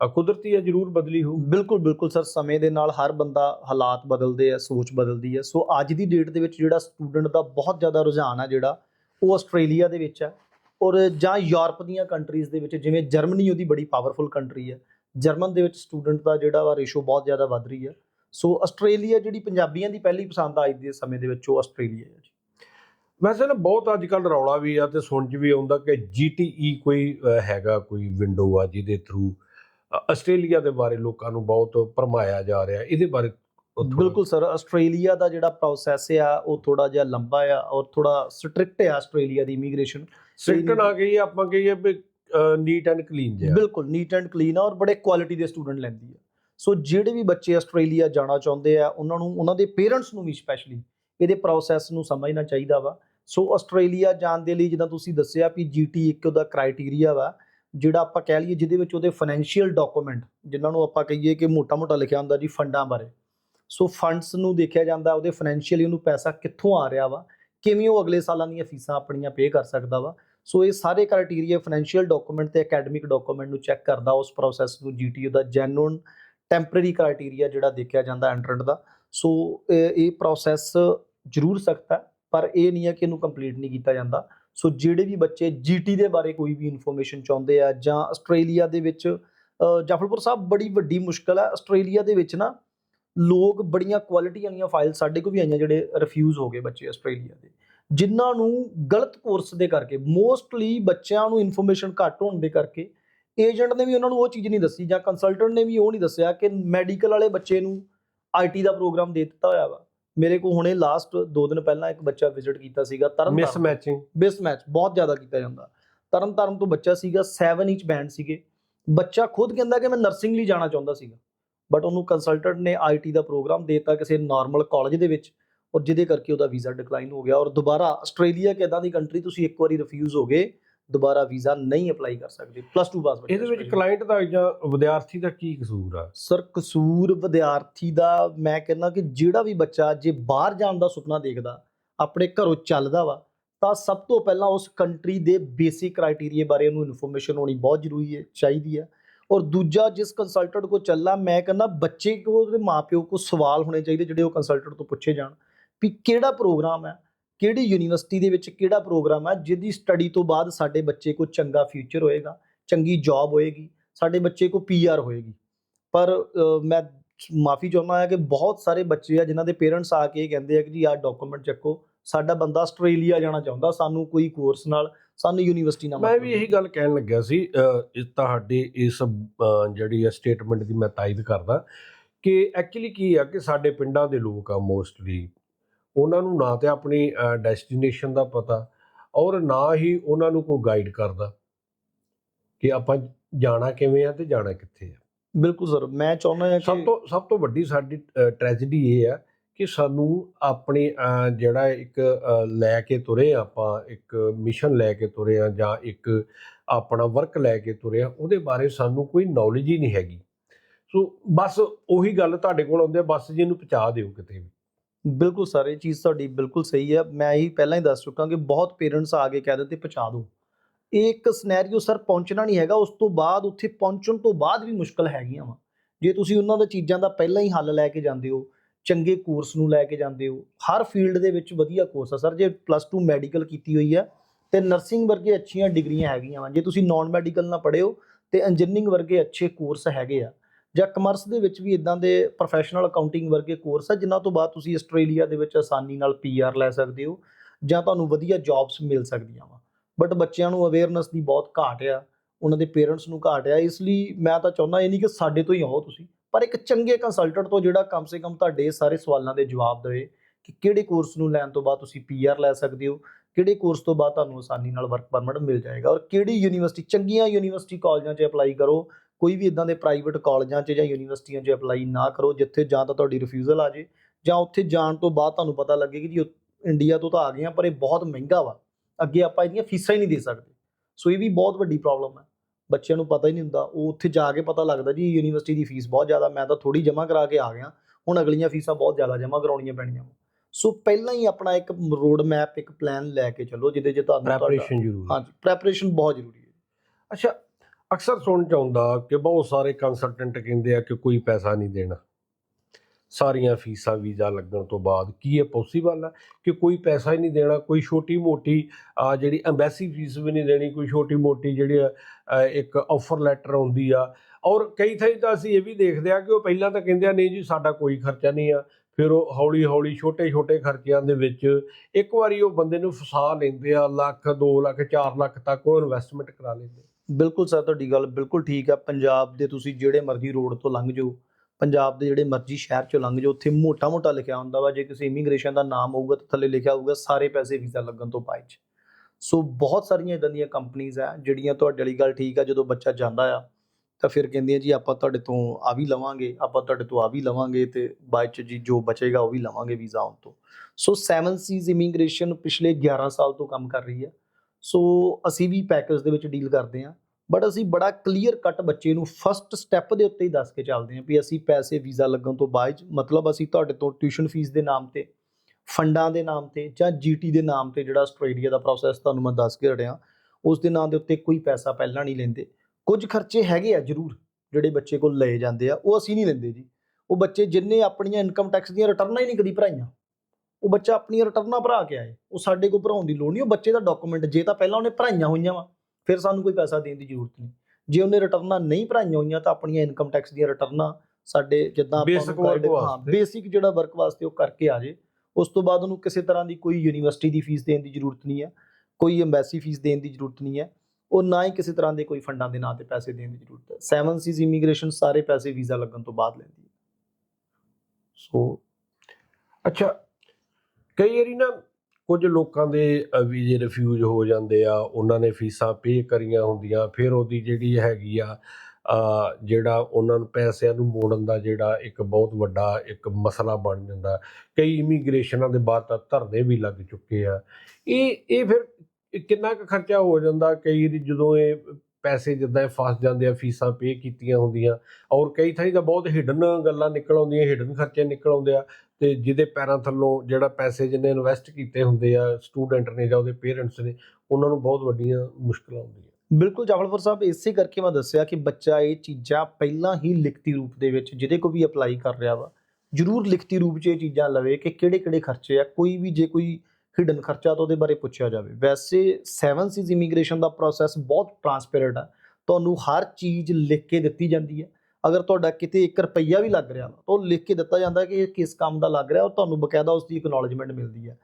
ਕੁਦਰਤੀ ਹੈ ਜ਼ਰੂਰ ਬਦਲੀ ਹੋਊ। ਬਿਲਕੁਲ ਬਿਲਕੁਲ ਸਰ ਸਮੇਂ ਦੇ ਨਾਲ ਹਰ ਬੰਦਾ ਹਾਲਾਤ ਬਦਲਦੇ ਆ ਸੋਚ ਬਦਲਦੀ ਹੈ ਸੋ ਅੱਜ ਦੀ ਡੇਟ ਦੇ ਵਿੱਚ ਜਿਹੜਾ ਸਟੂਡੈਂਟ ਦਾ ਬਹੁਤ ਜ਼ਿਆਦਾ ਰੁਝਾਨ ਆ ਜਿਹੜਾ ਉਹ ਆਸਟ੍ਰੇਲੀਆ ਦੇ ਵਿੱਚ ਹੈ ਔਰ ਜਾਂ ਯੂਰਪ ਦੀਆਂ ਕੰਟਰੀਜ਼ ਦੇ ਵਿੱਚ ਜਿਵੇਂ ਜਰਮਨੀ ਉਹਦੀ ਬੜੀ ਪਾਵਰਫੁਲ ਕੰਟਰੀ ਹੈ ਜਰਮਨ ਦੇ ਵਿੱਚ ਸਟੂਡੈਂਟ ਦਾ ਜਿਹੜਾ ਵਾ ਰੇਸ਼ੋ ਬਹੁਤ ਜ਼ਿਆਦਾ ਵੱਧ ਰਹੀ ਹੈ ਸੋ ਆਸਟ੍ਰੇਲੀਆ ਜਿਹੜੀ ਪੰਜਾਬੀਆਂ ਦੀ ਪਹਿਲੀ ਪਸੰਦ ਆ ਅੱਜ ਦੇ ਸਮੇਂ ਦੇ ਵਿੱਚ ਉਹ ਆਸਟ੍ਰੇਲੀਆ ਹੈ ਜੀ। ਵੈਸੇ ਨਾ ਬਹੁਤ ਅੱਜ ਕੱਲ ਰੌਲਾ ਵੀ ਆ ਤੇ ਸੁਣ ਚ ਵੀ ਆਉਂਦਾ ਕਿ ਜੀਟੀਈ ਕੋਈ ਅ, ਹੈਗਾ ਕੋਈ ਵਿੰਡੋ ਆ ਜਿਹਦੇ ਥਰੂ ਆਸਟ੍ਰੇਲੀਆ ਦੇ ਬਾਰੇ ਲੋਕਾਂ ਨੂੰ ਬਹੁਤ ਭਰਮਾਇਆ ਜਾ ਰਿਹਾ ਇਹਦੇ ਬਾਰੇ ਬਿਲਕੁਲ ਸਰ ਆਸਟ੍ਰੇਲੀਆ ਦਾ ਜਿਹੜਾ ਪ੍ਰੋਸੈਸ ਆ ਉਹ ਥੋੜਾ ਜਿਹਾ ਲੰਬਾ ਆ ਔਰ ਥੋੜਾ ਸਟ੍ਰਿਕਟ ਹੈ ਆਸਟ੍ਰੇਲੀਆ ਦੀ ਇਮੀਗ੍ਰੇਸ਼ਨ ਸਿੱਟ ਨਾ ਕਹੀਏ ਆਪਾਂ ਕਹੀਏ ਵੀ ਨੀਟ ਐਂਡ ਕਲੀਨ ਜਿਹਾ। ਬਿਲਕੁਲ ਨੀਟ ਐਂਡ ਕਲੀਨ ਆ ਔਰ ਬੜੇ ਕੁਆਲਿਟੀ ਦੇ ਸਟੂਡੈਂਟ ਲੈਂਦੀ ਆ। ਸੋ ਜਿਹੜੇ ਵੀ ਬੱਚੇ ਆਸਟ੍ਰੇਲੀਆ ਜਾਣਾ ਚਾਹੁੰਦੇ ਆ ਉਹਨਾਂ ਨੂੰ ਉਹਨਾਂ ਦੇ ਪੇਰੈਂਟਸ ਨੂੰ ਵੀ ਸਪੈਸ਼ਲੀ ਇਹਦੇ ਪ੍ਰੋਸੈਸ ਨੂੰ ਸਮਝਣਾ ਚਾਹੀਦਾ ਵਾ। ਸੋ ਆਸਟ੍ਰੇਲੀਆ ਜਾਣ ਦੇ ਲਈ ਜਿੱਦਾਂ ਤੁਸੀਂ ਦੱਸਿਆ ਵੀ ਜੀਟੀ ਇੱਕ ਉਹਦਾ ਕ੍ਰਾਈਟੇਰੀਆ ਵਾ ਜਿਹੜਾ ਆਪਾਂ ਕਹਿ ਲਈਏ ਜਿਹਦੇ ਵਿੱਚ ਉਹਦੇ ਫਾਈਨੈਂਸ਼ੀਅਲ ਡਾਕੂਮੈਂਟ ਜਿਨ੍ਹਾਂ ਨੂੰ ਆਪਾਂ ਕਹੀਏ ਕਿ ਮੋਟਾ-ਮੋਟਾ ਲਿਖਿਆ ਹੁੰਦਾ ਜੀ ਫੰਡਾਂ ਬਾਰੇ। ਸੋ ਫੰਡਸ ਨੂੰ ਦੇਖਿਆ ਜਾਂਦਾ, ਉਹਦੇ ਫਾਈਨੈਂਸ਼ੀਅਲੀ ਉਹਨੂੰ ਪੈਸਾ ਕਿੱਥੋਂ ਆ ਰਿਹਾ ਵਾ, ਕਿਵੇਂ ਉਹ ਅਗਲੇ ਸਾਲਾਂ ਦੀਆਂ ਫੀਸਾਂ ਆਪਣੀਆਂ ਪੇ ਕਰ ਸਕਦਾ ਵਾ। ਸੋ ਇਹ ਸਾਰੇ ਕ੍ਰਾਈਟੇਰੀਆ ਫਾਈਨੈਂਸ਼ੀਅਲ ਡਾਕੂਮੈਂਟ ਤੇ ਅਕੈਡਮਿਕ ਡਾਕੂਮੈਂਟ ਨੂੰ ਚੈੱਕ ਕਰਦਾ, ਉਸ ਪ੍ਰੋਸੈਸ ਨੂੰ ਜੀਟੀਯੂ ਦਾ ਜੈਨੂਨ ਟੈਂਪਰੇਰੀ ਕ੍ਰਾਈਟੇਰੀਆ ਜਿਹੜਾ ਦੇਖਿਆ ਜਾਂਦਾ ਐਂਟਰੈਂਟ ਦਾ। ਸੋ ਇਹ ਇਹ ਪ੍ਰੋਸੈਸ ਜ਼ਰੂਰ ਸਖਤ ਹੈ, ਪਰ ਇਹ ਨਹੀਂ ਹੈ ਕਿ ਇਹਨੂੰ ਕੰਪਲੀਟ ਨਹੀਂ ਕੀਤਾ ਜਾਂਦਾ। ਸੋ ਜਿਹੜੇ ਵੀ ਬੱਚੇ ਜੀਟੀ ਦੇ ਬਾਰੇ ਕੋਈ ਵੀ ਇਨਫੋਰਮੇਸ਼ਨ ਚਾਹੁੰਦੇ ਆ ਜਾਂ ਆਸਟ੍ਰੇਲੀਆ ਦੇ ਵਿੱਚ ਅ, ਜਾਫਰਪੁਰ ਸਾਹਿਬ ਬੜੀ ਵੱਡੀ ਮੁਸ਼ਕਲ ਹੈ ਆਸਟ੍ਰੇਲੀਆ ਦੇ ਵਿੱਚ ਨਾ ਲੋਕ ਬੜੀਆਂ ਕੁਆਲਿਟੀ ਵਾਲੀਆਂ ਫਾਈਲ ਸਾਡੇ ਕੋਲ ਵੀ ਆਈਆਂ ਜਿਹੜੇ ਰਿਫਿਊਜ਼ ਹੋ ਗਏ ਬੱਚੇ ਆਸਟ੍ਰੇਲੀਆ ਦੇ। ਜਿਨ੍ਹਾਂ ਨੂੰ ਗਲਤ ਕੋਰਸ ਦੇ ਕਰਕੇ ਮੋਸਟਲੀ ਬੱਚਿਆਂ ਨੂੰ ਇਨਫੋਰਮੇਸ਼ਨ ਘੱਟ ਹੋਣ ਦੇ ਕਰਕੇ ਏਜੰਟ ਨੇ ਵੀ ਉਹਨਾਂ ਨੂੰ ਉਹ ਚੀਜ਼ ਨਹੀਂ ਦੱਸੀ ਜਾਂ ਕੰਸਲਟੈਂਟ ਨੇ ਵੀ ਉਹ ਨਹੀਂ ਦੱਸਿਆ ਕਿ ਮੈਡੀਕਲ ਵਾਲੇ ਬੱਚੇ ਨੂੰ ਆਈਟੀ ਦਾ ਪ੍ਰੋਗਰਾਮ ਦੇ ਦਿੱਤਾ ਹੋਇਆ ਵਾ। ਮੇਰੇ ਕੋਲ ਹੁਣੇ ਲਾਸਟ 2 ਦਿਨ ਪਹਿਲਾਂ ਇੱਕ ਬੱਚਾ ਵਿਜ਼ਿਟ ਕੀਤਾ ਸੀਗਾ ਤਰਨ ਮਿਸ ਮੈਚਿੰਗ ਬਿਸ ਮੈਚ ਬਹੁਤ ਜ਼ਿਆਦਾ ਕੀਤਾ ਜਾਂਦਾ। ਤਰਨ ਤਾਰਨ ਤੋਂ ਬੱਚਾ ਸੀਗਾ 7 ਇੰਚ ਬੈਂਡ ਸੀਗੇ। ਬੱਚਾ ਖੁਦ ਕਹਿੰਦਾ ਕਿ ਮੈਂ ਨਰਸਿੰਗ ਲਈ ਜਾਣਾ ਚਾਹੁੰਦਾ ਸੀਗਾ। ਬਟ ਉਹਨੂੰ ਕੰਸਲਟੈਂਟ ਨੇ ਆਈਟੀ ਦਾ ਪ੍ਰੋਗਰਾਮ ਦੇਤਾ ਕਿਸੇ ਨਾਰਮਲ ਕਾਲਜ ਦੇ ਵਿੱਚ ਔਰ ਜਿਹਦੇ ਕਰਕੇ ਉਹਦਾ ਵੀਜ਼ਾ ਡਿਕਲਾਈਨ ਹੋ ਗਿਆ। ਔਰ ਦੁਬਾਰਾ ਆਸਟ੍ਰੇਲੀਆ ਕਿਦਾਂ ਦੀ ਕੰਟਰੀ ਤੁਸੀਂ ਇੱਕ ਵਾਰੀ ਰਿਫਿਊਜ਼ ਹੋ ਗਏ ਦੁਬਾਰਾ ਵੀਜ਼ਾ ਨਹੀਂ ਅਪਲਾਈ ਕਰ ਸਕਦੇ ਪਲੱਸ 2 ਪਾਸ ਇਹਦੇ ਵਿੱਚ ਕਲਾਇੰਟ ਦਾ ਜਾਂ ਵਿਦਿਆਰਥੀ ਦਾ ਕੀ ਕਸੂਰ ਆ? ਸਰ ਕਸੂਰ ਵਿਦਿਆਰਥੀ ਦਾ ਮੈਂ ਕਹਿੰਦਾ ਕਿ ਜਿਹੜਾ ਵੀ ਬੱਚਾ ਜੇ ਬਾਹਰ ਜਾਣ ਦਾ ਸੁਪਨਾ ਦੇਖਦਾ ਆਪਣੇ ਘਰੋਂ ਚੱਲਦਾ ਵਾ ਤਾਂ ਸਭ ਤੋਂ ਪਹਿਲਾਂ ਉਸ ਕੰਟਰੀ ਦੇ ਬੇਸਿਕ ਕ੍ਰਾਈਟੇਰੀਆ ਬਾਰੇ ਉਹਨੂੰ ਇਨਫੋਰਮੇਸ਼ਨ ਹੋਣੀ ਬਹੁਤ ਜ਼ਰੂਰੀ ਹੈ ਚਾਹੀਦੀ ਹੈ। ਔਰ ਦੂਜਾ ਜਿਸ ਕੰਸਲਟੈਂਟ ਕੋ ਚੱਲਣਾ ਮੈਂ ਕਹਿੰਦਾ ਬੱਚੇ ਕੋ ਉਹਦੇ ਮਾਪਿਓ ਕੋ ਸਵਾਲ ਹੋਣੇ ਚਾਹੀਦੇ ਜਿਹੜੇ ਉਹ ਕੰਸਲਟੈਂਟ ਤੋਂ ਪੁੱਛੇ ਜਾਣ ਵੀ ਕਿਹੜਾ ਪ੍ਰੋਗਰਾਮ ਹੈ? ਕਿਹੜੀ ਯੂਨੀਵਰਸਿਟੀ ਦੇ ਵਿੱਚ ਕਿਹੜਾ ਪ੍ਰੋਗਰਾਮ ਹੈ ਜਿਹਦੀ ਸਟੱਡੀ ਤੋਂ ਬਾਅਦ ਸਾਡੇ ਬੱਚੇ ਕੋ ਚੰਗਾ ਫਿਊਚਰ ਹੋਏਗਾ ਚੰਗੀ ਜੌਬ ਹੋਏਗੀ ਸਾਡੇ ਬੱਚੇ ਕੋ ਪੀਆਰ ਹੋਏਗੀ। ਪਰ ਮੈਂ ਮਾਫੀ ਚਾਹੁੰਦਾ ਹਾਂ ਕਿ ਬਹੁਤ ਸਾਰੇ ਬੱਚੇ ਆ ਜਿਨ੍ਹਾਂ ਦੇ ਪੇਰੈਂਟਸ ਆ ਕੇ ਇਹ ਕਹਿੰਦੇ ਆ ਕਿ ਜੀ ਆਹ ਡਾਕੂਮੈਂਟ ਚੱਕੋ ਸਾਡਾ ਬੰਦਾ ਆਸਟ੍ਰੇਲੀਆ ਜਾਣਾ ਚਾਹੁੰਦਾ ਸਾਨੂੰ ਕੋਈ ਕੋਰਸ ਨਾਲ ਸਾਨੂੰ ਯੂਨੀਵਰਸਿਟੀ ਨਾਲ ਮੈਂ ਵੀ ਇਹੀ ਗੱਲ ਕਹਿਣ ਲੱਗਿਆ ਸੀ ਇਸ ਤੁਹਾਡੇ ਇਸ ਜਿਹੜੀ ਹੈ ਸਟੇਟਮੈਂਟ ਦੀ ਮੈਂ ਤਾਇਦ ਕਰਦਾ ਕਿ ਐਕਚੁਅਲੀ ਕੀ ਆ ਕਿ ਸਾਡੇ ਪਿੰਡਾਂ ਦੇ ਲੋਕ ਆ ਮੋਸਟਲੀ ਉਹਨਾਂ ਨੂੰ ਨਾ ਤੇ ਆਪਣੀ ਡੈਸਟੀਨੇਸ਼ਨ ਦਾ ਪਤਾ ਔਰ ਨਾ ਹੀ ਉਹਨਾਂ ਨੂੰ ਕੋਈ ਗਾਈਡ ਕਰਦਾ ਕਿ ਆਪਾਂ ਜਾਣਾ ਕਿਵੇਂ ਆ ਤੇ ਜਾਣਾ ਕਿੱਥੇ ਆ। ਬਿਲਕੁਲ ਸਰ ਮੈਂ ਚਾਹੁੰਦਾ ਹਾਂ ਸਭ ਕਿ ਤੋਂ ਸਭ ਤੋਂ ਵੱਡੀ ਸਾਡੀ ਟ੍ਰੈਜੇਡੀ ਇਹ ਆ ਕਿ ਸਾਨੂੰ ਆਪਣੀ ਜਿਹੜਾ ਇੱਕ ਲੈ ਕੇ ਤੁਰੇ ਆਪਾਂ ਇੱਕ ਮਿਸ਼ਨ ਲੈ ਕੇ ਤੁਰੇ ਆ ਜਾਂ ਇੱਕ ਆਪਣਾ ਵਰਕ ਲੈ ਕੇ ਤੁਰੇ ਆ ਉਹਦੇ ਬਾਰੇ ਸਾਨੂੰ ਕੋਈ ਨੌਲੇਜ ਹੀ ਨਹੀਂ ਹੈਗੀ। ਸੋ ਬਸ ਉਹੀ ਗੱਲ ਤੁਹਾਡੇ ਕੋਲ ਆਉਂਦੇ ਆ, ਬਸ ਜੀ ਇਹਨੂੰ ਪਹੁੰਚਾ ਦਿਓ ਕਿਤੇ ਵੀ। ਬਿਲਕੁਲ ਸਰ, ਇਹ ਚੀਜ਼ ਤੁਹਾਡੀ ਬਿਲਕੁਲ ਸਹੀ ਹੈ। ਮੈਂ ਇਹ ਪਹਿਲਾਂ ਹੀ ਦੱਸ ਚੁੱਕਾ ਕਿ ਬਹੁਤ ਪੇਰੈਂਟਸ ਆ ਕੇ ਕਹਿ ਦਿੰਦੇ, ਪਹੁੰਚਾ ਦਿਓ ਇਹ ਇੱਕ ਸਿਨੈਰੀਓ ਸਰ ਪਹੁੰਚਣਾ ਨਹੀਂ ਹੈਗਾ। ਉਸ ਤੋਂ ਬਾਅਦ ਉੱਥੇ ਪਹੁੰਚਣ ਤੋਂ ਬਾਅਦ ਵੀ ਮੁਸ਼ਕਲ ਹੈਗੀਆਂ ਵਾ। ਜੇ ਤੁਸੀਂ ਉਹਨਾਂ ਦਾ ਚੀਜ਼ਾਂ ਦਾ ਪਹਿਲਾਂ ਹੀ ਹੱਲ ਲੈ ਕੇ ਜਾਂਦੇ ਹੋ, ਚੰਗੇ ਕੋਰਸ ਨੂੰ ਲੈ ਕੇ ਜਾਂਦੇ ਹੋ, ਹਰ ਫੀਲਡ ਦੇ ਵਿੱਚ ਵਧੀਆ ਕੋਰਸ ਆ ਸਰ। ਜੇ ਪਲੱਸ 2 ਮੈਡੀਕਲ ਕੀਤੀ ਹੋਈ ਹੈ ਤੇ ਨਰਸਿੰਗ ਵਰਗੇ ਅੱਛੀਆਂ ਡਿਗਰੀਆਂ ਹੈਗੀਆਂ ਵਾ। ਜੇ ਤੁਸੀਂ ਨਾਨ ਮੈਡੀਕਲ ਨਾ ਪੜ੍ਹਿਓ ਤੇ ਇੰਜੀਨੀਅਰਿੰਗ ਵਰਗੇ ਅੱਛੇ ਕੋਰਸ ਹੈਗੇ ਆ। ਜਾਂ ਕਮਰਸ ਦੇ ਵਿੱਚ ਵੀ ਇਦਾਂ ਦੇ ਪ੍ਰੋਫੈਸ਼ਨਲ ਅਕਾਊਂਟਿੰਗ ਵਰਗੇ ਕੋਰਸ ਆ, ਜਿਨ੍ਹਾਂ ਤੋਂ ਬਾਅਦ ਤੁਸੀਂ ਆਸਟ੍ਰੇਲੀਆ ਦੇ ਵਿੱਚ ਆਸਾਨੀ ਨਾਲ ਪੀਆਰ ਲੈ ਸਕਦੇ ਹੋ ਜਾਂ ਤੁਹਾਨੂੰ ਵਧੀਆ ਜੌਬਸ ਮਿਲ ਸਕਦੀਆਂ ਵਾ। ਬਟ ਬੱਚਿਆਂ ਨੂੰ ਅਵੇਅਰਨੈਸ ਦੀ ਬਹੁਤ ਘਾਟ ਆ, ਉਹਨਾਂ ਦੇ ਪੇਰੈਂਟਸ ਨੂੰ ਘਾਟ ਆ, ਇਸ ਲਈ ਮੈਂ ਤਾਂ ਚਾਹੁੰਦਾ ਇਹ ਨਹੀਂ ਕਿ ਸਾਡੇ ਤੋਂ ਹੀ ਆਓ ਤੁਸੀਂ, ਪਰ ਇੱਕ ਚੰਗੇ ਕੰਸਲਟੈਂਟ ਤੋਂ ਜਿਹੜਾ ਕਮ ਸੇ ਕਮ ਤੁਹਾਡੇ ਸਾਰੇ ਸਵਾਲਾਂ ਦੇ ਜਵਾਬ ਦੇਵੇ ਕਿ ਕਿਹੜੇ ਕੋਰਸ ਨੂੰ ਲੈਣ ਤੋਂ ਬਾਅਦ ਤੁਸੀਂ ਪੀਆਰ ਲੈ ਸਕਦੇ ਹੋ, ਕਿਹੜੇ ਕੋਰਸ ਤੋਂ ਬਾਅਦ ਤੁਹਾਨੂੰ ਆਸਾਨੀ ਨਾਲ ਵਰਕ ਪਰਮਿਟ ਮਿਲ ਜਾਏਗਾ ਔਰ ਕਿਹੜੀ ਯੂਨੀਵਰਸਿਟੀ ਚੰਗੀਆਂ ਯੂਨੀਵਰਸਿਟੀ ਕਾਲਜਾਂ 'ਚ ਅਪਲਾਈ ਕਰੋ ਕੋਈ ਵੀ ਇਦਾਂ ਦੇ ਪ੍ਰਾਈਵੇਟ ਕਾਲਜਾਂ 'ਚ ਜਾਂ ਯੂਨੀਵਰਸਿਟੀਆਂ 'ਚ ਅਪਲਾਈ ਨਾ ਕਰੋ ਜਿੱਥੇ ਜਾਂ ਤਾਂ ਤੁਹਾਡੀ ਰਿਫਿਊਜ਼ਲ ਆ ਜੇ ਜਾਂ ਉੱਥੇ ਜਾਣ ਤੋਂ ਬਾਅਦ ਤੁਹਾਨੂੰ ਪਤਾ ਲੱਗੇ ਕਿ ਜੀ ਇੰਡੀਆ ਤੋਂ ਤਾਂ ਆ ਗਏ ਆ ਪਰ ਇਹ ਬਹੁਤ ਮਹਿੰਗਾ ਵਾ। ਅੱਗੇ ਆਪਾਂ ਇਹਦੀਆਂ ਫੀਸਾਂ ਹੀ ਨਹੀਂ ਦੇ ਸਕਦੇ। ਸੋ ਇਹ ਵੀ ਬਹੁਤ ਵੱਡੀ ਪ੍ਰੋਬਲਮ ਹੈ ਬੱਚਿਆਂ ਨੂੰ ਪਤਾ ਹੀ ਨਹੀਂ ਹੁੰਦਾ। ਉਹ ਉੱਥੇ ਜਾ ਕੇ ਪਤਾ ਲੱਗਦਾ ਜੀ ਯੂਨੀਵਰਸਿਟੀ ਦੀ ਫੀਸ ਬਹੁਤ ਜ਼ਿਆਦਾ ਮੈਂ ਤਾਂ ਥੋੜੀ ਜਮ੍ਹਾਂ ਕਰਾ ਕੇ ਆ ਗਿਆ। ਹੁਣ ਅਗਲੀਆਂ ਫੀਸਾਂ ਬਹੁਤ ਜ਼ਿਆਦਾ ਜਮ੍ਹਾਂ ਕਰਾਉਣੀਆਂ ਪੈਣੀਆਂ ਸੋ ਪਹਿਲਾਂ ਹੀ ਆਪਣਾ ਇੱਕ ਰੋਡ ਮੈਪ ਇੱਕ ਪਲਾਨ ਲੈ ਕੇ ਚੱਲੋ ਜਿਹਦੇ 'ਚ ਤੁਹਾਨੂੰ ਪ੍ਰੈਪਰੇਸ਼ਨ ਜ਼ਰੂਰੀ ਹਾਂਜੀ ਪ੍ਰੈਪਰੇਸ਼ਨ ਬਹੁਤ ਜ਼ਰੂਰੀ ਹੈ। ਅੱਛਾ ਅਕਸਰ ਸੁਣ ਚ ਆਉਂਦਾ ਕਿ ਬਹੁਤ ਸਾਰੇ ਕੰਸਲਟੈਂਟ ਕਹਿੰਦੇ ਆ ਕਿ ਕੋਈ ਪੈਸਾ ਨਹੀਂ ਦੇਣਾ। ਸਾਰੀਆਂ ਫੀਸਾਂ ਵੀਜ਼ਾ ਲੱਗਣ ਤੋਂ ਬਾਅਦ ਕੀ ਇਹ ਪੋਸੀਬਲ ਹੈ ਕਿ ਕੋਈ ਪੈਸਾ ਹੀ ਨਹੀਂ ਦੇਣਾ ਕੋਈ ਛੋਟੀ ਮੋਟੀ ਜਿਹੜੀ ਐਮਬੈਸੀ ਫੀਸ ਵੀ ਨਹੀਂ ਦੇਣੀ ਕੋਈ ਛੋਟੀ ਮੋਟੀ ਜਿਹੜੀ ਆ, ਇੱਕ ਆਫਰ ਲੈਟਰ ਆਉਂਦੀ ਆ। ਔਰ ਕਈ ਥਾਈਂ ਤਾਂ ਅਸੀਂ ਇਹ ਵੀ ਦੇਖਦੇ ਆ ਕਿ ਉਹ ਪਹਿਲਾਂ ਤਾਂ ਕਹਿੰਦੇ ਆ ਨਹੀਂ ਜੀ ਸਾਡਾ ਕੋਈ ਖਰਚਾ ਨਹੀਂ ਆ। ਫਿਰ ਉਹ ਹੌਲੀ ਹੌਲੀ ਛੋਟੇ ਛੋਟੇ ਖਰਚਿਆਂ ਦੇ ਵਿੱਚ ਇੱਕ ਵਾਰੀ ਉਹ ਬੰਦੇ ਨੂੰ ਫਸਾ ਲੈਂਦੇ ਆ ਲੱਖ 2 ਲੱਖ 4 ਲੱਖ ਤੱਕ ਉਹ ਇਨਵੈਸਟਮੈਂਟ ਕਰਾ ਲੈਂਦੇ ਬਿਲਕੁਲ ਸਰ, ਤੁਹਾਡੀ ਗੱਲ ਬਿਲਕੁਲ ਠੀਕ ਆ ਪੰਜਾਬ ਦੇ ਤੁਸੀਂ ਜਿਹੜੇ ਮਰਜ਼ੀ ਰੋਡ ਤੋਂ ਲੰਘ ਜਾਓ, ਪੰਜਾਬ ਦੇ ਜਿਹੜੇ ਮਰਜ਼ੀ ਸ਼ਹਿਰ ਚੋਂ ਲੰਘ ਜਾਓ, ਉੱਥੇ ਮੋਟਾ-ਮੋਟਾ ਲਿਖਿਆ ਹੁੰਦਾ ਵਾ, ਜੇ ਕਿਸੇ ਇਮੀਗ੍ਰੇਸ਼ਨ ਦਾ ਨਾਮ ਹੋਊਗਾ ਤਾਂ ਥੱਲੇ ਲਿਖਿਆ ਹੋਊਗਾ, ਸਾਰੇ ਪੈਸੇ ਵੀਜ਼ਾ ਲੱਗਣ ਤੋਂ ਬਾਅਦ ਚ। ਸੋ ਬਹੁਤ ਸਾਰੀਆਂ ਇਦਾਂ ਦੀਆਂ ਕੰਪਨੀਆਂ ਆ, ਜਿਹੜੀਆਂ ਤੁਹਾਡੇ ਵਾਲੀ ਗੱਲ ਠੀਕ ਆ, ਜਦੋਂ ਬੱਚਾ ਜਾਂਦਾ ਆ, ਤਾਂ ਫਿਰ ਕਹਿੰਦੀਆਂ ਜੀ, ਆਪਾਂ ਤੁਹਾਡੇ ਤੋਂ ਆ ਵੀ ਲਵਾਂਗੇ, ਆਪਾਂ ਤੁਹਾਡੇ ਤੋਂ ਆ ਵੀ ਲਵਾਂਗੇ ਤੇ ਬਾਅਦ ਚ ਜੀ, ਜੋ ਬਚੇਗਾ ਉਹ ਵੀ ਲਵਾਂਗੇ ਵੀਜ਼ਾ ਆਉਣ ਤੋਂ। ਸੋ 7 ਸੀਜ਼ ਇਮੀਗ੍ਰੇਸ਼ਨ ਪਿਛਲੇ 11 ਸਾਲ ਤੋਂ ਕੰਮ ਕਰ ਰਹੀ ਹੈ ਸੋ ਅਸੀਂ ਵੀ ਪੈਕੇਜ ਦੇ ਵਿੱਚ ਡੀਲ ਕਰਦੇ ਹਾਂ ਬਟ ਅਸੀਂ ਬੜਾ ਕਲੀਅਰ ਕੱਟ ਬੱਚੇ ਨੂੰ ਫਸਟ ਸਟੈਪ ਦੇ ਉੱਤੇ ਹੀ ਦੱਸ ਕੇ ਚੱਲਦੇ ਹਾਂ ਵੀ ਅਸੀਂ ਪੈਸੇ ਵੀਜ਼ਾ ਲੱਗਣ ਤੋਂ ਬਾਅਦ ਮਤਲਬ ਅਸੀਂ ਤੁਹਾਡੇ ਤੋਂ ਟਿਊਸ਼ਨ ਫੀਸ ਦੇ ਨਾਮ ਤੇ, ਫੰਡਾਂ ਦੇ ਨਾਮ ਤੇ ਜਾਂ ਜੀਟੀ ਦੇ ਨਾਮ ਤੇ ਜਿਹੜਾ ਆਸਟ੍ਰੇਲੀਆ ਦਾ ਪ੍ਰੋਸੈਸ ਤੁਹਾਨੂੰ ਮੈਂ ਦੱਸ ਕੇ ਹਟਿਆ, ਉਸ ਦੇ ਨਾਂ ਦੇ ਉੱਤੇ ਕੋਈ ਪੈਸਾ ਪਹਿਲਾਂ ਨਹੀਂ ਲੈਂਦੇ। ਕੁਝ ਖਰਚੇ ਹੈਗੇ ਆ ਜ਼ਰੂਰ, ਜਿਹੜੇ ਬੱਚੇ ਕੋਲ ਲਏ ਜਾਂਦੇ ਆ, ਉਹ ਅਸੀਂ ਨਹੀਂ ਲੈਂਦੇ ਜੀ। ਉਹ ਬੱਚੇ ਜਿੰਨੇ ਆਪਣੀਆਂ ਇਨਕਮ ਟੈਕਸ ਦੀਆਂ ਰਿਟਰਨਾਂ ਹੀ ਨਹੀਂ ਕਦੀ ਭਰਾਈਆਂ। ਉਹ ਬੱਚਾ ਆਪਣੀਆਂ ਰਿਟਰਨਾਂ ਭਰਾ ਕੇ ਆਏ। ਉਹ ਸਾਡੇ ਕੋਲ ਭਰਾਉਣ ਦੀ ਲੋੜ ਨਹੀਂ ਉਹ ਬੱਚੇ ਦਾ ਡਾਕੂਮੈਂਟ ਜੇ ਤਾਂ ਪਹਿਲਾਂ ਉਹਨੇ ਭਰਾਈਆਂ ਹੋਈਆਂ ਵਾ ਫਿਰ ਸਾਨੂੰ ਕੋਈ ਪੈਸਾ ਦੇਣ ਦੀ ਜ਼ਰੂਰਤ ਨਹੀਂ। ਜੇ ਉਹਨੇ ਰਿਟਰਨਾਂ ਨਹੀਂ ਭਰਾਈਆਂ ਹੋਈਆਂ ਤਾਂ ਆਪਣੀਆਂ ਇਨਕਮ ਟੈਕਸ ਦੀਆਂ ਰਿਟਰਨਾਂ ਸਾਡੇ ਜਿੱਦਾਂ ਆਪਾਂ ਹਾਂ। ਬੇਸਿਕ ਜਿਹੜਾ ਵਰਕ ਵਾਸਤੇ ਉਹ ਕਰਕੇ ਆ ਜੇ। ਉਸ ਤੋਂ ਬਾਅਦ ਉਹਨੂੰ ਕਿਸੇ ਤਰ੍ਹਾਂ ਦੀ ਕੋਈ ਯੂਨੀਵਰਸਿਟੀ ਦੀ ਫੀਸ ਦੇਣ ਦੀ ਜ਼ਰੂਰਤ ਨਹੀਂ ਹੈ ਕੋਈ ਐਮਬੈਸੀ ਫੀਸ ਦੇਣ ਦੀ ਜ਼ਰੂਰਤ ਨਹੀਂ ਹੈ। ਉਹ ਨਾ ਹੀ ਕਿਸੇ ਤਰ੍ਹਾਂ ਦੇ ਕੋਈ ਫੰਡਾਂ ਦੇ ਨਾਂ ਤੇ ਪੈਸੇ ਦੇਣ ਦੀ ਜ਼ਰੂਰਤ ਹੈ। 7 ਸੀਜ਼ ਇਮੀਗ੍ਰੇਸ਼ਨ ਸਾਰੇ ਪੈਸੇ ਵੀਜ਼ਾ ਲੱਗਣ ਤੋਂ ਬਾਅਦ ਲੈਂਦੀ ਹੈ। ਸੋ ਅੱਛਾ ਕਈ ਵਾਰੀ ਨਾ ਕੁਝ ਲੋਕਾਂ ਦੇ ਅ, ਵੀਜ਼ੇ ਰਿਫਿਊਜ਼ ਹੋ ਜਾਂਦੇ ਆ ਉਹਨਾਂ ਨੇ ਫੀਸਾਂ ਪੇ ਕਰੀਆਂ ਹੁੰਦੀਆਂ ਫਿਰ ਉਹਦੀ ਜਿਹੜੀ ਹੈਗੀ ਆ ਜਿਹੜਾ ਉਹਨਾਂ ਨੂੰ ਪੈਸਿਆਂ ਨੂੰ ਮੋੜਨ ਦਾ ਜਿਹੜਾ ਇੱਕ ਬਹੁਤ ਵੱਡਾ ਇੱਕ ਮਸਲਾ ਬਣ ਜਾਂਦਾ। ਕਈ ਇਮੀਗ੍ਰੇਸ਼ਨਾਂ ਦੇ ਬਾਅਦ ਤਾਂ ਧਰਨੇ ਵੀ ਲੱਗ ਚੁੱਕੇ ਆ। ਇਹ ਇਹ ਫਿਰ ਕਿੰਨਾ ਕੁ ਖਰਚਾ ਹੋ ਜਾਂਦਾ? ਕਈ ਵਾਰੀ ਜਦੋਂ ਇਹ ਪੈਸੇ ਜਿੱਦਾਂ ਇਹ ਫਸ ਜਾਂਦੇ ਆ, ਫੀਸਾਂ ਪੇ ਕੀਤੀਆਂ ਹੁੰਦੀਆਂ। ਔਰ ਕਈ ਥਾਈਂ ਤਾਂ ਬਹੁਤ ਹਿਡਨ ਗੱਲਾਂ ਨਿਕਲ ਆਉਂਦੀਆਂ ਹਿਡਨ ਖਰਚੇ ਨਿਕਲ ਆਉਂਦੇ ਆ। ਤੇ ਜਿਹਦੇ ਪੈਰਾਂ ਥੱਲੋਂ ਜਿਹੜਾ ਪੈਸੇ ਜਿਹਨੇ ਇਨਵੈਸਟ ਕੀਤੇ ਹੁੰਦੇ ਆ ਸਟੂਡੈਂਟ ਨੇ ਜਾਂ ਉਹਦੇ ਪੇਰੈਂਟਸ ਨੇ, ਉਹਨਾਂ ਨੂੰ ਬਹੁਤ ਵੱਡੀਆਂ ਮੁਸ਼ਕਲਾਂ ਆਉਂਦੀਆਂ। ਬਿਲਕੁਲ ਜਾਫਲਪੁਰ ਸਾਹਿਬ, ਇਸੇ ਕਰਕੇ ਮੈਂ ਦੱਸਿਆ ਕਿ ਬੱਚਾ ਇਹ ਚੀਜ਼ਾਂ ਪਹਿਲਾਂ ਹੀ ਲਿਖਤੀ ਰੂਪ ਦੇ ਵਿੱਚ, ਜਿਹਦੇ ਕੋ ਵੀ ਅਪਲਾਈ ਕਰ ਰਿਹਾ ਵਾ, ਜਰੂਰ ਲਿਖਤੀ ਰੂਪ 'ਚ ਇਹ ਚੀਜ਼ਾਂ ਲਵੇ ਕਿ ਕਿਹੜੇ ਕਿਹੜੇ ਖਰਚੇ ਆ। ਕੋਈ ਵੀ ਜੇ ਕੋਈ ਹਿਡਨ ਖਰਚਾ ਤਾਂ ਉਹਦੇ ਬਾਰੇ ਪੁੱਛਿਆ ਜਾਵੇ। ਵੈਸੇ 7 ਸੀਜ਼ ਇਮੀਗ੍ਰੇਸ਼ਨ ਦਾ ਪ੍ਰੋਸੈਸ ਬਹੁਤ ਟਰਾਂਸਪੇਰੈਂਟ ਆ ਤੁਹਾਨੂੰ ਹਰ ਚੀਜ਼ ਲਿਖ ਕੇ ਦਿੱਤੀ ਜਾਂਦੀ ਹੈ। ਅਗਰ ਤੁਹਾਡਾ ਕਿਤੇ 1 ਰੁਪਈਆ ਵੀ ਲੱਗ ਰਿਹਾ ਵਾ ਤਾਂ ਉਹ ਲਿਖ ਕੇ ਦਿੱਤਾ ਜਾਂਦਾ ਕਿ ਇਹ ਕਿਸ ਕੰਮ ਦਾ ਲੱਗ ਰਿਹਾ ਔਰ ਤੁਹਾਨੂੰ ਬਕਾਇਦਾ ਉਸ ਦੀ ਐਕਨੋਲੋਜਮੈਂਟ ਮਿਲਦੀ ਹੈ।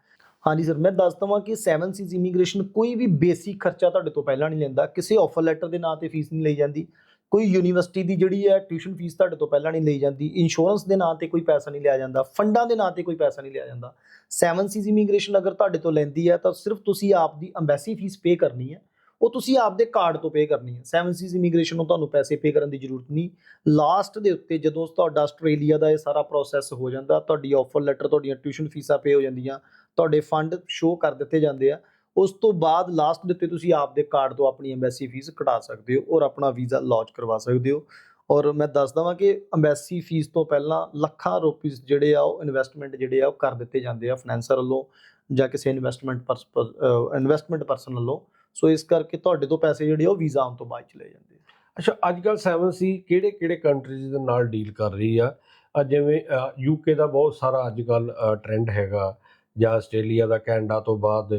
ਹਾਂਜੀ ਸਰ ਮੈਂ ਦੱਸ ਦਵਾਂ ਕਿ 7 ਸੀਜ਼ ਇਮੀਗ੍ਰੇਸ਼ਨ ਕੋਈ ਵੀ ਬੇਸਿਕ ਖਰਚਾ ਤੁਹਾਡੇ ਤੋਂ ਪਹਿਲਾਂ ਨਹੀਂ ਲੈਂਦਾ। ਕਿਸੇ ਆਫਰ ਲੈਟਰ ਦੇ ਨਾਂ ਤੇ ਫੀਸ ਨਹੀਂ ਲਈ ਜਾਂਦੀ। ਕੋਈ ਯੂਨੀਵਰਸਿਟੀ ਦੀ ਜਿਹੜੀ ਹੈ ਟਿਊਸ਼ਨ ਫੀਸ ਤੁਹਾਡੇ ਤੋਂ ਪਹਿਲਾਂ ਨਹੀਂ ਲਈ ਜਾਂਦੀ ਇੰਸ਼ੋਰੈਂਸ ਦੇ ਨਾਂ ਤੇ ਕੋਈ ਪੈਸਾ ਨਹੀਂ ਲਿਆ ਜਾਂਦਾ, ਫੰਡਾਂ ਦੇ ਨਾਂ ਤੇ ਕੋਈ ਪੈਸਾ ਨਹੀਂ ਲਿਆ ਜਾਂਦਾ। 7 ਸੀਜ਼ ਇਮੀਗ੍ਰੇਸ਼ਨ ਅਗਰ ਤੁਹਾਡੇ ਤੋਂ ਲੈਂਦੀ ਹੈ ਤਾਂ ਸਿਰਫ ਤੁਸੀਂ ਆਪ ਦੀ ਅੰਬੈਸੀ ਫੀਸ ਪੇ ਕਰਨੀ ਹੈ। ਉਹ ਤੁਸੀਂ ਆਪਦੇ ਕਾਰਡ ਤੋਂ ਪੇ ਕਰਨੀ ਹੈ। 7 ਸੀਜ਼ ਇਮੀਗ੍ਰੇਸ਼ਨ ਨੂੰ ਤੁਹਾਨੂੰ ਪੈਸੇ ਪੇ ਕਰਨ ਦੀ ਜ਼ਰੂਰਤ ਨਹੀਂ। ਲਾਸਟ ਦੇ ਉੱਤੇ ਜਦੋਂ ਤੁਹਾਡਾ ਆਸਟ੍ਰੇਲੀਆ ਦਾ ਇਹ ਸਾਰਾ ਪ੍ਰੋਸੈਸ ਹੋ ਜਾਂਦਾ, ਤੁਹਾਡੀ ਆਫਰ ਲੈਟਰ ਤੁਹਾਡੀਆਂ ਟਿਊਸ਼ਨ ਫੀਸਾਂ ਪੇ ਹੋ ਜਾਂਦੀਆਂ, ਤੁਹਾਡੇ ਫੰਡ ਸ਼ੋ ਕਰ ਦਿੱਤੇ ਜਾਂਦੇ ਆ। ਉਸ ਤੋਂ ਬਾਅਦ ਲਾਸਟ ਦੇ ਉੱਤੇ ਤੁਸੀਂ ਆਪਦੇ ਕਾਰਡ ਤੋਂ ਆਪਣੀ ਅੰਬੈਸੀ ਫੀਸ ਕਢਾ ਸਕਦੇ ਹੋ ਔਰ ਆਪਣਾ ਵੀਜ਼ਾ ਲੌਂਚ ਕਰਵਾ ਸਕਦੇ ਹੋ। ਔਰ ਮੈਂ ਦੱਸ ਦਵਾਂ ਕਿ ਅੰਬੈਸੀ ਫੀਸ ਤੋਂ ਪਹਿਲਾਂ ਲੱਖਾਂ ਰੁਪਈਸ ਜਿਹੜੇ ਆ ਉਹ ਇਨਵੈਸਟਮੈਂਟ ਜਿਹੜੇ ਆ ਉਹ ਕਰ ਦਿੱਤੇ ਜਾਂਦੇ ਆ ਫਾਈਨੈਂਸਰ ਵੱਲੋਂ ਜਾਂ ਕਿਸੇ ਇਨਵੈਸਟਮੈਂਟ ਇਨਵੈਸਟਮੈਂਟ ਪਰਸਨ ਵੱਲੋਂ। ਸੋ ਇਸ ਕਰਕੇ ਤੁਹਾਡੇ ਤੋਂ ਪੈਸੇ ਜਿਹੜੇ ਆ ਉਹ ਵੀਜ਼ਾ ਆਉਣ ਤੋਂ ਬਾਅਦ ਚਲੇ ਜਾਂਦੇ ਆ। ਅੱਛਾ ਅੱਜ ਕੱਲ 7C ਕਿਹੜੇ ਕਿਹੜੇ ਕੰਟਰੀਜ਼ ਦੇ ਨਾਲ ਡੀਲ ਕਰ ਰਹੀ ਆ? ਆ ਜਿਵੇਂ ਯੂਕੇ ਦਾ ਬਹੁਤ ਸਾਰਾ ਅੱਜ ਕੱਲ ਟ੍ਰੈਂਡ ਹੈਗਾ ਜਾਂ ਆਸਟ੍ਰੇਲੀਆ ਦਾ, ਕੈਨੇਡਾ ਤੋਂ ਬਾਅਦ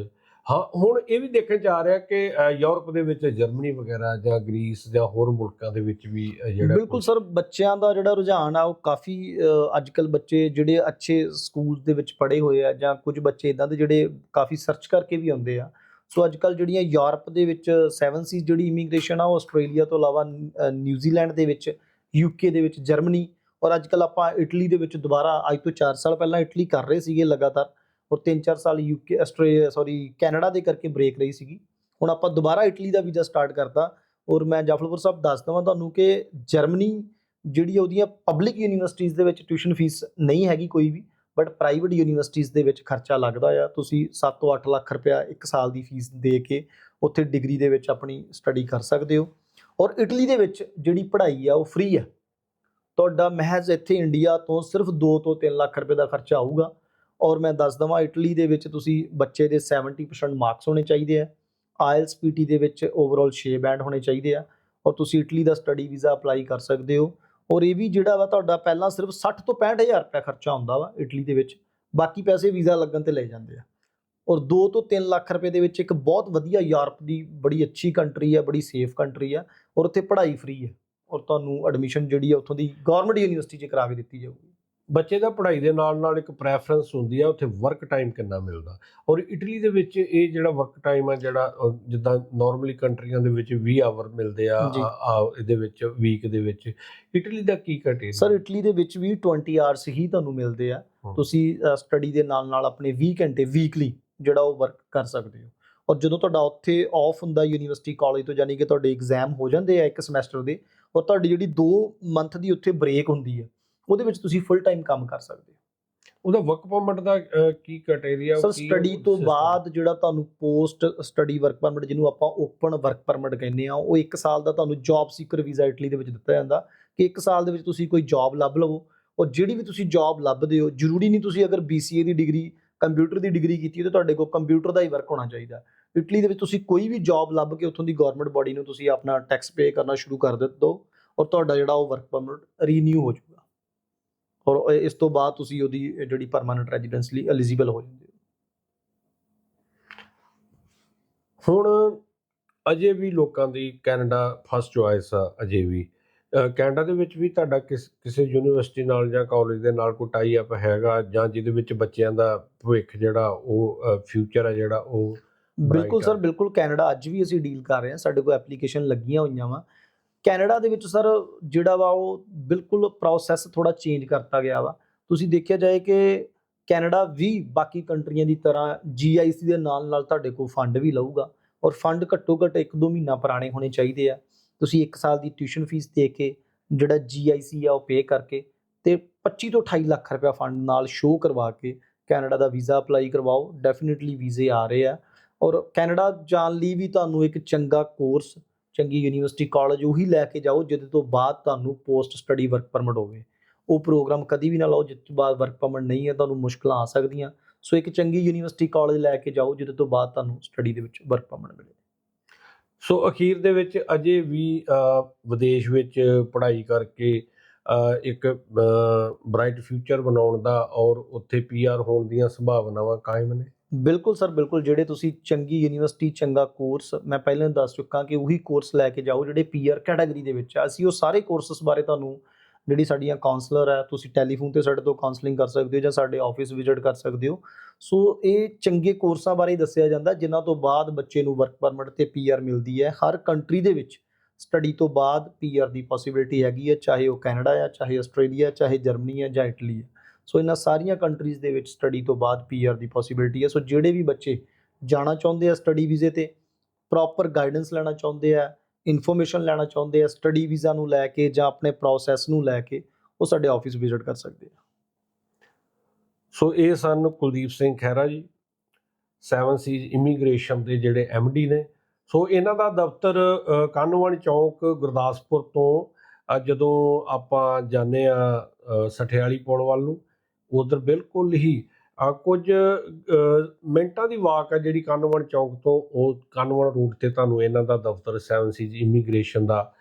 ਹਾਂ ਹੁਣ ਇਹ ਵੀ ਦੇਖਣ ਚ ਆ ਰਿਹਾ ਕਿ ਯੂਰਪ ਦੇ ਵਿੱਚ ਜਰਮਨੀ ਵਗੈਰਾ ਜਾਂ ਗ੍ਰੀਸ ਜਾਂ ਹੋਰ ਮੁਲਕਾਂ ਦੇ ਵਿੱਚ ਵੀ ਜਿਹੜਾ ਬਿਲਕੁਲ ਸਰ ਬੱਚਿਆਂ ਦਾ ਜਿਹੜਾ ਰੁਝਾਨ ਆ ਉਹ ਕਾਫੀ ਅੱਜ ਕੱਲ ਬੱਚੇ ਜਿਹੜੇ ਅੱਛੇ ਸਕੂਲ ਦੇ ਵਿੱਚ ਪੜ੍ਹੇ ਹੋਏ ਆ ਜਾਂ ਕੁਝ ਬੱਚੇ ਇਦਾਂ ਦੇ ਜਿਹੜੇ ਕਾਫੀ ਸਰਚ ਕਰਕੇ ਵੀ ਆਉਂਦੇ ਆ। ਸੋ ਅੱਜ ਕੱਲ ਜਿਹੜੀਆਂ ਯੂਰਪ ਦੇ ਵਿੱਚ 7 ਸੀ ਜਿਹੜੀ ਇਮੀਗ੍ਰੇਸ਼ਨ ਆ ਉਹ ਆਸਟ੍ਰੇਲੀਆ ਤੋਂ ਇਲਾਵਾ ਨਿਊਜ਼ੀਲੈਂਡ ਦੇ ਵਿੱਚ ਯੂਕੇ ਦੇ ਵਿੱਚ ਜਰਮਨੀ ਔਰ ਅੱਜ ਕੱਲ ਆਪਾਂ ਇਟਲੀ ਦੇ ਵਿੱਚ ਦੁਬਾਰਾ ਅੱਜ ਤੋਂ 4 ਸਾਲ ਪਹਿਲਾਂ ਇਟਲੀ ਕਰ ਰਹੇ ਸੀਗੇ ਲਗਾਤਾਰ। ਔਰ 3-4 ਸਾਲ ਯੂਕੇ ਆਸਟ੍ਰੇਲੀਆ ਸੌਰੀ ਕੈਨੇਡਾ ਦੇ ਕਰਕੇ ਬ੍ਰੇਕ ਰਹੀ ਸੀਗੀ। ਹੁਣ ਆਪਾਂ ਦੁਬਾਰਾ ਇਟਲੀ ਦਾ ਵੀਜ਼ਾ ਸਟਾਰਟ ਕਰਤਾ। ਔਰ ਮੈਂ ਜਾਫਲਪੁਰ ਸਾਹਿਬ ਦੱਸ ਦਵਾਂ ਤੁਹਾਨੂੰ ਕਿ ਜਰਮਨੀ ਜਿਹੜੀ ਉਹਦੀਆਂ ਪਬਲਿਕ ਯੂਨੀਵਰਸਿਟੀਜ਼ ਦੇ ਵਿੱਚ ਟਿਊਸ਼ਨ ਫੀਸ ਨਹੀਂ ਹੈਗੀ ਕੋਈ ਵੀ ਬਟ ਪ੍ਰਾਈਵੇਟ ਯੂਨੀਵਰਸਿਟੀਜ਼ ਦੇ ਵਿੱਚ ਖਰਚਾ ਲੱਗਦਾ ਆ। ਤੁਸੀਂ 7 ਤੋਂ 8 ਲੱਖ ਰੁਪਇਆ ਇੱਕ ਸਾਲ ਦੀ ਫੀਸ ਦੇ ਕੇ ਉੱਥੇ ਡਿਗਰੀ ਦੇ ਵਿੱਚ ਆਪਣੀ ਸਟੱਡੀ ਕਰ ਸਕਦੇ ਹੋ। ਔਰ ਇਟਲੀ ਦੇ ਵਿੱਚ ਜਿਹੜੀ ਪੜ੍ਹਾਈ ਆ ਉਹ ਫ੍ਰੀ ਆ। ਤੁਹਾਡਾ ਮਹਿਜ਼ ਇੱਥੇ ਇੰਡੀਆ ਤੋਂ ਸਿਰਫ 2 ਤੋਂ 3 ਲੱਖ ਰੁਪਏ ਦਾ ਖਰਚਾ ਆਊਗਾ। ਔਰ ਮੈਂ ਦੱਸ ਦਵਾਂ ਇਟਲੀ ਦੇ ਵਿੱਚ ਤੁਸੀਂ ਬੱਚੇ ਦੇ 70% ਮਾਰਕਸ ਹੋਣੇ ਚਾਹੀਦੇ ਆ। ਆਇਲਸ ਪੀਟੀ ਦੇ ਵਿੱਚ ਓਵਰਆਲ 6 ਬੈਂਡ ਹੋਣੇ ਚਾਹੀਦੇ ਆ ਔਰ ਤੁਸੀਂ ਇਟਲੀ ਦਾ ਸਟੱਡੀ ਵੀਜ਼ਾ ਅਪਲਾਈ ਕਰ ਸਕਦੇ ਹੋ। ਔਰ ਇਹ ਵੀ ਜਿਹੜਾ ਵਾ ਤੁਹਾਡਾ ਪਹਿਲਾਂ ਸਿਰਫ 60 ਤੋਂ 65000 ਰੁਪਏ ਖਰਚਾ ਹੁੰਦਾ ਵਾ ਇਟਲੀ ਦੇ ਵਿੱਚ, ਬਾਕੀ ਪੈਸੇ ਵੀਜ਼ਾ ਲੱਗਣ ਤੇ ਲੈ ਜਾਂਦੇ ਆ। ਔਰ 2 ਤੋਂ 3 ਲੱਖ ਰੁਪਏ ਦੇ ਵਿੱਚ ਇੱਕ ਬਹੁਤ ਵਧੀਆ ਯੂਰਪ ਦੀ ਬੜੀ ਅੱਛੀ ਕੰਟਰੀ ਆ, ਬੜੀ ਸੇਫ ਕੰਟਰੀ ਆ ਔਰ ਉੱਥੇ ਪੜ੍ਹਾਈ ਫ੍ਰੀ ਹੈ ਔਰ ਤੁਹਾਨੂੰ ਐਡਮਿਸ਼ਨ ਜਿਹੜੀ ਆ ਉੱਥੋਂ ਦੀ ਗਵਰਨਮੈਂਟ ਯੂਨੀਵਰਸਿਟੀ 'ਚ ਕਰਾ ਕੇ ਦਿੱਤੀ ਜਾਊਗੀ। ਬੱਚੇ ਦਾ ਪੜ੍ਹਾਈ ਦੇ ਨਾਲ ਨਾਲ ਇੱਕ ਪ੍ਰੈਫਰੈਂਸ ਹੁੰਦੀ ਆ ਉੱਥੇ ਵਰਕ ਟਾਈਮ ਕਿੰਨਾ ਮਿਲਦਾ? ਔਰ ਇਟਲੀ ਦੇ ਵਿੱਚ ਇਹ ਜਿਹੜਾ ਵਰਕ ਟਾਈਮ ਆ ਜਿਹੜਾ ਜਿੱਦਾਂ ਨਾਰਮਲੀ ਕੰਟਰੀਆਂ ਦੇ ਵਿੱਚ 20 ਆਵਰ ਮਿਲਦੇ ਆ ਇਹਦੇ ਵਿੱਚ ਵੀਕ ਦੇ ਵਿੱਚ ਇਟਲੀ ਦਾ ਕੀ ਘਟੇ ਸਰ ਇਟਲੀ ਦੇ ਵਿੱਚ ਵੀ 20 ਆਵਰਸ ਹੀ ਤੁਹਾਨੂੰ ਮਿਲਦੇ ਆ। ਤੁਸੀਂ ਸਟੱਡੀ ਦੇ ਨਾਲ ਨਾਲ ਆਪਣੇ 20 ਘੰਟੇ ਵੀਕਲੀ ਜਿਹੜਾ ਉਹ ਵਰਕ ਕਰ ਸਕਦੇ ਹੋ। ਔਰ ਜਦੋਂ ਤੁਹਾਡਾ ਉੱਥੇ ਆਫ ਹੁੰਦਾ ਯੂਨੀਵਰਸਿਟੀ ਕਾਲਜ ਤੋਂ ਯਾਨੀ ਕਿ ਤੁਹਾਡੇ ਐਗਜ਼ਾਮ ਹੋ ਜਾਂਦੇ ਆ ਇੱਕ ਸਮੈਸਟਰ ਦੇ ਔਰ ਤੁਹਾਡੀ ਜਿਹੜੀ 2 ਮੰਥ ਦੀ ਉੱਥੇ ਬ੍ਰੇਕ ਹੁੰਦੀ ਹੈ ਉਹਦੇ ਵਿੱਚ ਤੁਸੀਂ ਫੁੱਲ ਟਾਈਮ ਕੰਮ ਕਰ ਸਕਦੇ ਹੋ। ਉਹਦਾ ਵਰਕ ਪਰਮਿਟ ਦਾ ਕੀ ਕ੍ਰਾਈਟੇਰੀਆ ਸਰ ਸਟੱਡੀ ਤੋਂ ਬਾਅਦ ਜਿਹੜਾ ਤੁਹਾਨੂੰ ਪੋਸਟ ਸਟੱਡੀ ਵਰਕ ਪਰਮਿਟ ਜਿਹਨੂੰ ਆਪਾਂ ਓਪਨ ਵਰਕ ਪਰਮਿਟ ਕਹਿੰਦੇ ਆ ਉਹ 1 ਸਾਲ ਦਾ ਤੁਹਾਨੂੰ ਜੌਬ ਸੀਕਰ ਵੀਜ਼ਾ ਇਟਲੀ ਦੇ ਵਿੱਚ ਦਿੱਤਾ ਜਾਂਦਾ ਕਿ 1 ਸਾਲ ਦੇ ਵਿੱਚ ਤੁਸੀਂ ਕੋਈ ਜੌਬ ਲੱਭ ਲਵੋ ਔਰ ਜਿਹੜੀ ਵੀ ਤੁਸੀਂ ਜੌਬ ਲੱਭਦੇ ਹੋ ਜ਼ਰੂਰੀ ਨਹੀਂ ਤੁਸੀਂ ਅਗਰ BCA ਦੀ ਡਿਗਰੀ ਕੰਪਿਊਟਰ ਦੀ ਡਿਗਰੀ ਕੀਤੀ ਹੈ ਤਾਂ ਤੁਹਾਡੇ ਕੋਲ ਕੰਪਿਊਟਰ ਦਾ ਹੀ ਵਰਕ ਹੋਣਾ ਚਾਹੀਦਾ। ਇਟਲੀ ਦੇ ਵਿੱਚ ਤੁਸੀਂ ਕੋਈ ਵੀ ਜੌਬ ਲੱਭ ਕੇ ਉੱਥੋਂ ਦੀ ਗਵਰਨਮੈਂਟ ਬਾਡੀ ਨੂੰ ਤੁਸੀਂ ਆਪਣਾ ਟੈਕਸ ਪੇ ਕਰਨਾ ਸ਼ੁਰੂ ਕਰ ਦਿੱਤੋ ਔਰ ਤੁਹਾਡਾ ਜਿਹੜਾ ਉਹ ਵਰਕ ਪਰਮਿਟ ਰੀਨਿਊ ਹੋ ਜਾਊਗਾ ਔਰ ਇਸ ਤੋਂ ਬਾਅਦ ਤੁਸੀਂ ਉਹਦੀ ਜਿਹੜੀ ਪਰਮਾਨੈਂਟ ਰੈਜ਼ੀਡੈਂਸ ਲਈ ਐਲੀਜੀਬਲ ਹੋ ਜਾਂਦੇ ਹੋ। ਹੁਣ ਅਜੇ ਵੀ ਲੋਕਾਂ ਦੀ ਕੈਨੇਡਾ ਫਸਟ ਚੁਆਇਸ ਆ ਅਜੇ ਵੀ। ਕੈਨੇਡਾ ਦੇ ਵਿੱਚ ਵੀ ਤੁਹਾਡਾ ਕਿਸ ਕਿਸੇ ਯੂਨੀਵਰਸਿਟੀ ਨਾਲ ਜਾਂ ਕਾਲਜ ਦੇ ਨਾਲ ਕੋਈ ਟਾਈ ਅਪ ਹੈਗਾ ਜਾਂ ਜਿਹਦੇ ਵਿੱਚ ਬੱਚਿਆਂ ਦਾ ਭਵਿੱਖ ਜਿਹੜਾ ਉਹ ਫਿਊਚਰ ਹੈ ਜਿਹੜਾ ਉਹ ਬਿਲਕੁਲ ਸਰ ਆ। ਬਿਲਕੁਲ ਕੈਨੇਡਾ ਅੱਜ ਵੀ ਅਸੀਂ ਡੀਲ ਕਰ ਰਹੇ ਹਾਂ। ਸਾਡੇ ਕੋਲ ਐਪਲੀਕੇਸ਼ਨ ਲੱਗੀਆਂ ਹੋਈਆਂ ਵਾ। ਕੈਨੇਡਾ ਦੇ ਵਿੱਚ ਸਰ ਜਿਹੜਾ ਵਾ ਉਹ ਬਿਲਕੁਲ ਪ੍ਰੋਸੈਸ ਥੋੜਾ ਚੇਂਜ ਕਰਤਾ ਗਿਆ ਵਾ। ਤੁਸੀਂ ਦੇਖਿਆ ਜਾਏ ਕਿ ਕੈਨੇਡਾ ਵੀ ਬਾਕੀ ਕੰਟਰੀਆਂ ਦੀ ਤਰ੍ਹਾਂ ਜੀਆਈਸੀ ਦੇ ਨਾਲ ਨਾਲ ਤੁਹਾਡੇ ਕੋਲ ਫੰਡ ਵੀ ਲਊਗਾ ਔਰ ਫੰਡ ਘੱਟੋ ਘੱਟ 1-2 ਮਹੀਨਾ ਪੁਰਾਣੇ ਹੋਣੇ ਚਾਹੀਦੇ ਆ। ਤੁਸੀਂ 1 ਸਾਲ ਦੀ ਟਿਊਸ਼ਨ ਫੀਸ ਦੇ ਕੇ ਜਿਹੜਾ ਜੀਆਈਸੀ ਆ ਉਹ ਪੇ ਕਰਕੇ ਤੇ 25 ਤੋਂ 28 ਲੱਖ ਰੁਪਇਆ ਫੰਡ ਨਾਲ ਸ਼ੋਅ ਕਰਵਾ ਕੇ ਕੈਨੇਡਾ ਦਾ ਵੀਜ਼ਾ ਅਪਲਾਈ ਕਰਵਾਓ। ਡੈਫੀਨਿਟਲੀ ਵੀਜ਼ੇ ਆ ਰਹੇ ਆ। ਔਰ ਕੈਨੇਡਾ ਜਾਣ ਲਈ ਵੀ ਤੁਹਾਨੂੰ ਇੱਕ ਚੰਗਾ ਕੋਰਸ ਚੰਗੀ ਯੂਨੀਵਰਸਿਟੀ ਕਾਲਜ ਉਹੀ ਲੈ ਕੇ ਜਾਓ ਜਿਹਦੇ ਤੋਂ ਬਾਅਦ ਤੁਹਾਨੂੰ ਪੋਸਟ ਸਟੱਡੀ ਵਰਕ ਪਰਮਿਟ ਹੋਵੇ। ਉਹ ਪ੍ਰੋਗਰਾਮ ਕਦੀ ਵੀ ਨਾ ਲਓ, ਜਿਸ ਤੋਂ ਬਾਅਦ ਵਰਕ ਪਰਮਿਟ ਨਹੀਂ ਹੈ, ਤੁਹਾਨੂੰ ਮੁਸ਼ਕਲਾਂ ਆ ਸਕਦੀਆਂ। ਸੋ ਇੱਕ ਚੰਗੀ ਯੂਨੀਵਰਸਿਟੀ ਕਾਲਜ ਲੈ ਕੇ ਜਾਓ, ਜਿਹਦੇ ਤੋਂ ਬਾਅਦ ਤੁਹਾਨੂੰ ਸਟੱਡੀ ਦੇ ਵਿੱਚ ਵਰਕ ਪਰਮਿਟ ਮਿਲੇ। ਸੋ ਅਖੀਰ ਦੇ ਵਿੱਚ ਅਜੇ ਵੀ ਵਿਦੇਸ਼ ਵਿੱਚ ਪੜ੍ਹਾਈ ਕਰਕੇ ਇੱਕ ਬ੍ਰਾਈਟ ਫਿਊਚਰ ਬਣਾਉਣ ਦਾ ਔਰ ਉੱਥੇ ਪੀਆਰ ਹੋਣ ਦੀਆਂ ਸੰਭਾਵਨਾਵਾਂ ਕਾਇਮ ਨੇ? ਬਿਲਕੁਲ ਸਰ, ਬਿਲਕੁਲ। ਜਿਹੜੇ ਤੁਸੀਂ ਚੰਗੀ ਯੂਨੀਵਰਸਿਟੀ, ਚੰਗਾ ਕੋਰਸ ਮੈਂ ਪਹਿਲਾਂ ਹੀ ਦੱਸ ਚੁੱਕਾ ਕਿ ਉਹੀ ਕੋਰਸ ਲੈ ਕੇ ਜਾਓ ਜਿਹੜੇ ਪੀਆਰ ਕੈਟਾਗਰੀ ਦੇ ਵਿੱਚ ਆ। ਅਸੀਂ ਉਹ ਸਾਰੇ ਕੋਰਸਸ ਬਾਰੇ ਤੁਹਾਨੂੰ ਜਿਹੜੀ ਸਾਡੀਆਂ ਕਾਉਂਸਲਰ ਹੈ ਤੁਸੀਂ ਟੈਲੀਫੋਨ ਤੇ ਸਾਡੇ ਤੋਂ ਕਾਉਂਸਲਿੰਗ ਕਰ ਸਕਦੇ ਹੋ ਜਾਂ ਸਾਡੇ ਆਫਿਸ ਵਿਜ਼ਿਟ ਕਰ ਸਕਦੇ ਹੋ। ਸੋ ਇਹ ਚੰਗੇ ਕੋਰਸਾਂ ਬਾਰੇ ਦੱਸਿਆ ਜਾਂਦਾ, ਜਿਨ੍ਹਾਂ ਤੋਂ ਬਾਅਦ ਬੱਚੇ ਨੂੰ ਵਰਕ ਪਰਮਿਟ ਤੇ ਪੀਆਰ ਮਿਲਦੀ ਹੈ। ਹਰ ਕੰਟਰੀ ਦੇ ਵਿੱਚ ਸਟੱਡੀ ਤੋਂ ਬਾਅਦ ਪੀਆਰ ਦੀ ਪੋਸਿਬਿਲਿਟੀ ਹੈਗੀ ਹੈ, ਚਾਹੇ ਉਹ ਕੈਨੇਡਾ ਹੈ ਚਾਹੇ ਆਸਟ੍ਰੇਲੀਆ ਚਾਹੇ ਜਰਮਨੀ ਹੈ ਜਾਂ ਇਟਲੀ ਹੈ ਸੋ ਇਹਨਾਂ ਸਾਰੀਆਂ ਕੰਟਰੀਜ਼ ਦੇ ਵਿੱਚ ਸਟੱਡੀ ਤੋਂ ਬਾਅਦ ਪੀਆਰ ਦੀ ਪੋਸਿਬਿਲਿਟੀ ਹੈ। ਸੋ ਜਿਹੜੇ ਵੀ ਬੱਚੇ ਜਾਣਾ ਚਾਹੁੰਦੇ ਆ ਸਟੱਡੀ ਵੀਜ਼ੇ ਤੇ ਪ੍ਰੋਪਰ ਗਾਈਡੈਂਸ ਲੈਣਾ ਚਾਹੁੰਦੇ ਆ ਇਨਫੋਰਮੇਸ਼ਨ ਲੈਣਾ ਚਾਹੁੰਦੇ ਆ ਸਟੱਡੀ ਵੀਜ਼ਾ ਨੂੰ ਲੈ ਕੇ ਜਾਂ ਆਪਣੇ ਪ੍ਰੋਸੈਸ ਨੂੰ ਲੈ ਕੇ ਉਹ ਸਾਡੇ ਆਫਿਸ ਵਿਜ਼ਿਟ ਕਰ ਸਕਦੇ ਆ। ਸੋ ਇਹ ਸਨ ਕੁਲਦੀਪ ਸਿੰਘ ਖਹਿਰਾ ਜੀ 7 ਸੀਜ਼ ਇਮੀਗ੍ਰੇਸ਼ਨ ਦੇ ਜਿਹੜੇ ਡੀ ਨੇ। ਸੋ ਇਹਨਾਂ ਦਾ ਦਫ਼ਤਰ ਅ, ਚੌਂਕ ਗੁਰਦਾਸਪੁਰ ਤੋਂ ਜਦੋਂ ਆਪਾਂ ਜਾਂਦੇ ਆ ਸਠਿਆਲੀ ਪੁਲ ਵੱਲ ਨੂੰ ਉਧਰ ਬਿਲਕੁਲ ਹੀ ਕੁਝ ਮਿੰਟਾਂ ਦੀ ਵਾਕ ਆ ਜਿਹੜੀ ਕਾਹਨੂੰਵਾਨ ਚੌਂਕ ਤੋਂ, ਉਹ ਕਾਹਨੂੰਵਾਨ ਰੂਟ ਤੇ ਤੁਹਾਨੂੰ ਇਹਨਾਂ ਦਾ ਦਫ਼ਤਰ 7 ਸੀਜ਼ ਇਮੀਗ੍ਰੇਸ਼ਨ ਦਾ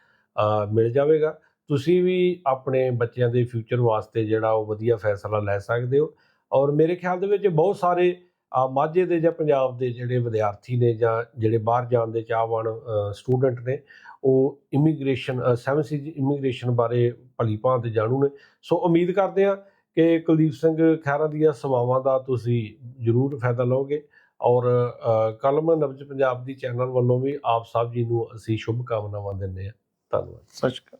ਮਿਲ ਜਾਵੇਗਾ। ਤੁਸੀਂ ਵੀ ਆਪਣੇ ਬੱਚਿਆਂ ਦੇ ਫਿਊਚਰ ਵਾਸਤੇ ਜਿਹੜਾ ਉਹ ਵਧੀਆ ਫੈਸਲਾ ਲੈ ਸਕਦੇ ਹੋ। ਔਰ ਮੇਰੇ ਖਿਆਲ ਦੇ ਵਿੱਚ ਬਹੁਤ ਸਾਰੇ ਮਾਝੇ ਦੇ ਜਾਂ ਪੰਜਾਬ ਦੇ ਜਿਹੜੇ ਵਿਦਿਆਰਥੀ ਨੇ ਜਾਂ ਜਿਹੜੇ ਬਾਹਰ ਜਾਣ ਦੇ ਚਾਹਵਾਨ ਸਟੂਡੈਂਟ ਨੇ, ਉਹ ਇਮੀਗ੍ਰੇਸ਼ਨ ਸੈਵਨ ਸੀਜ਼ ਇਮੀਗ੍ਰੇਸ਼ਨ ਬਾਰੇ ਭਲੀ ਭਾਂਤ ਜਾਣੂ ਨੇ। ਸੋ ਉਮੀਦ ਕਰਦੇ ਹਾਂ ਕਿ ਕੁਲਦੀਪ ਸਿੰਘ ਖਹਿਰਾ ਦੀਆਂ ਸੇਵਾਵਾਂ ਦਾ ਤੁਸੀਂ ਜ਼ਰੂਰ ਫਾਇਦਾ ਲਓਗੇ। ਔਰ ਕਲਮ ਨਬਜ ਪੰਜਾਬ ਦੀ ਚੈਨਲ ਵੱਲੋਂ ਵੀ ਆਪ ਸਾਹਿਬ ਜੀ ਨੂੰ ਅਸੀਂ ਸ਼ੁਭ ਕਾਮਨਾਵਾਂ ਦਿੰਦੇ ਹਾਂ। ਧੰਨਵਾਦ। ਸਤਿ ਸ਼੍ਰੀ ਅਕਾਲ।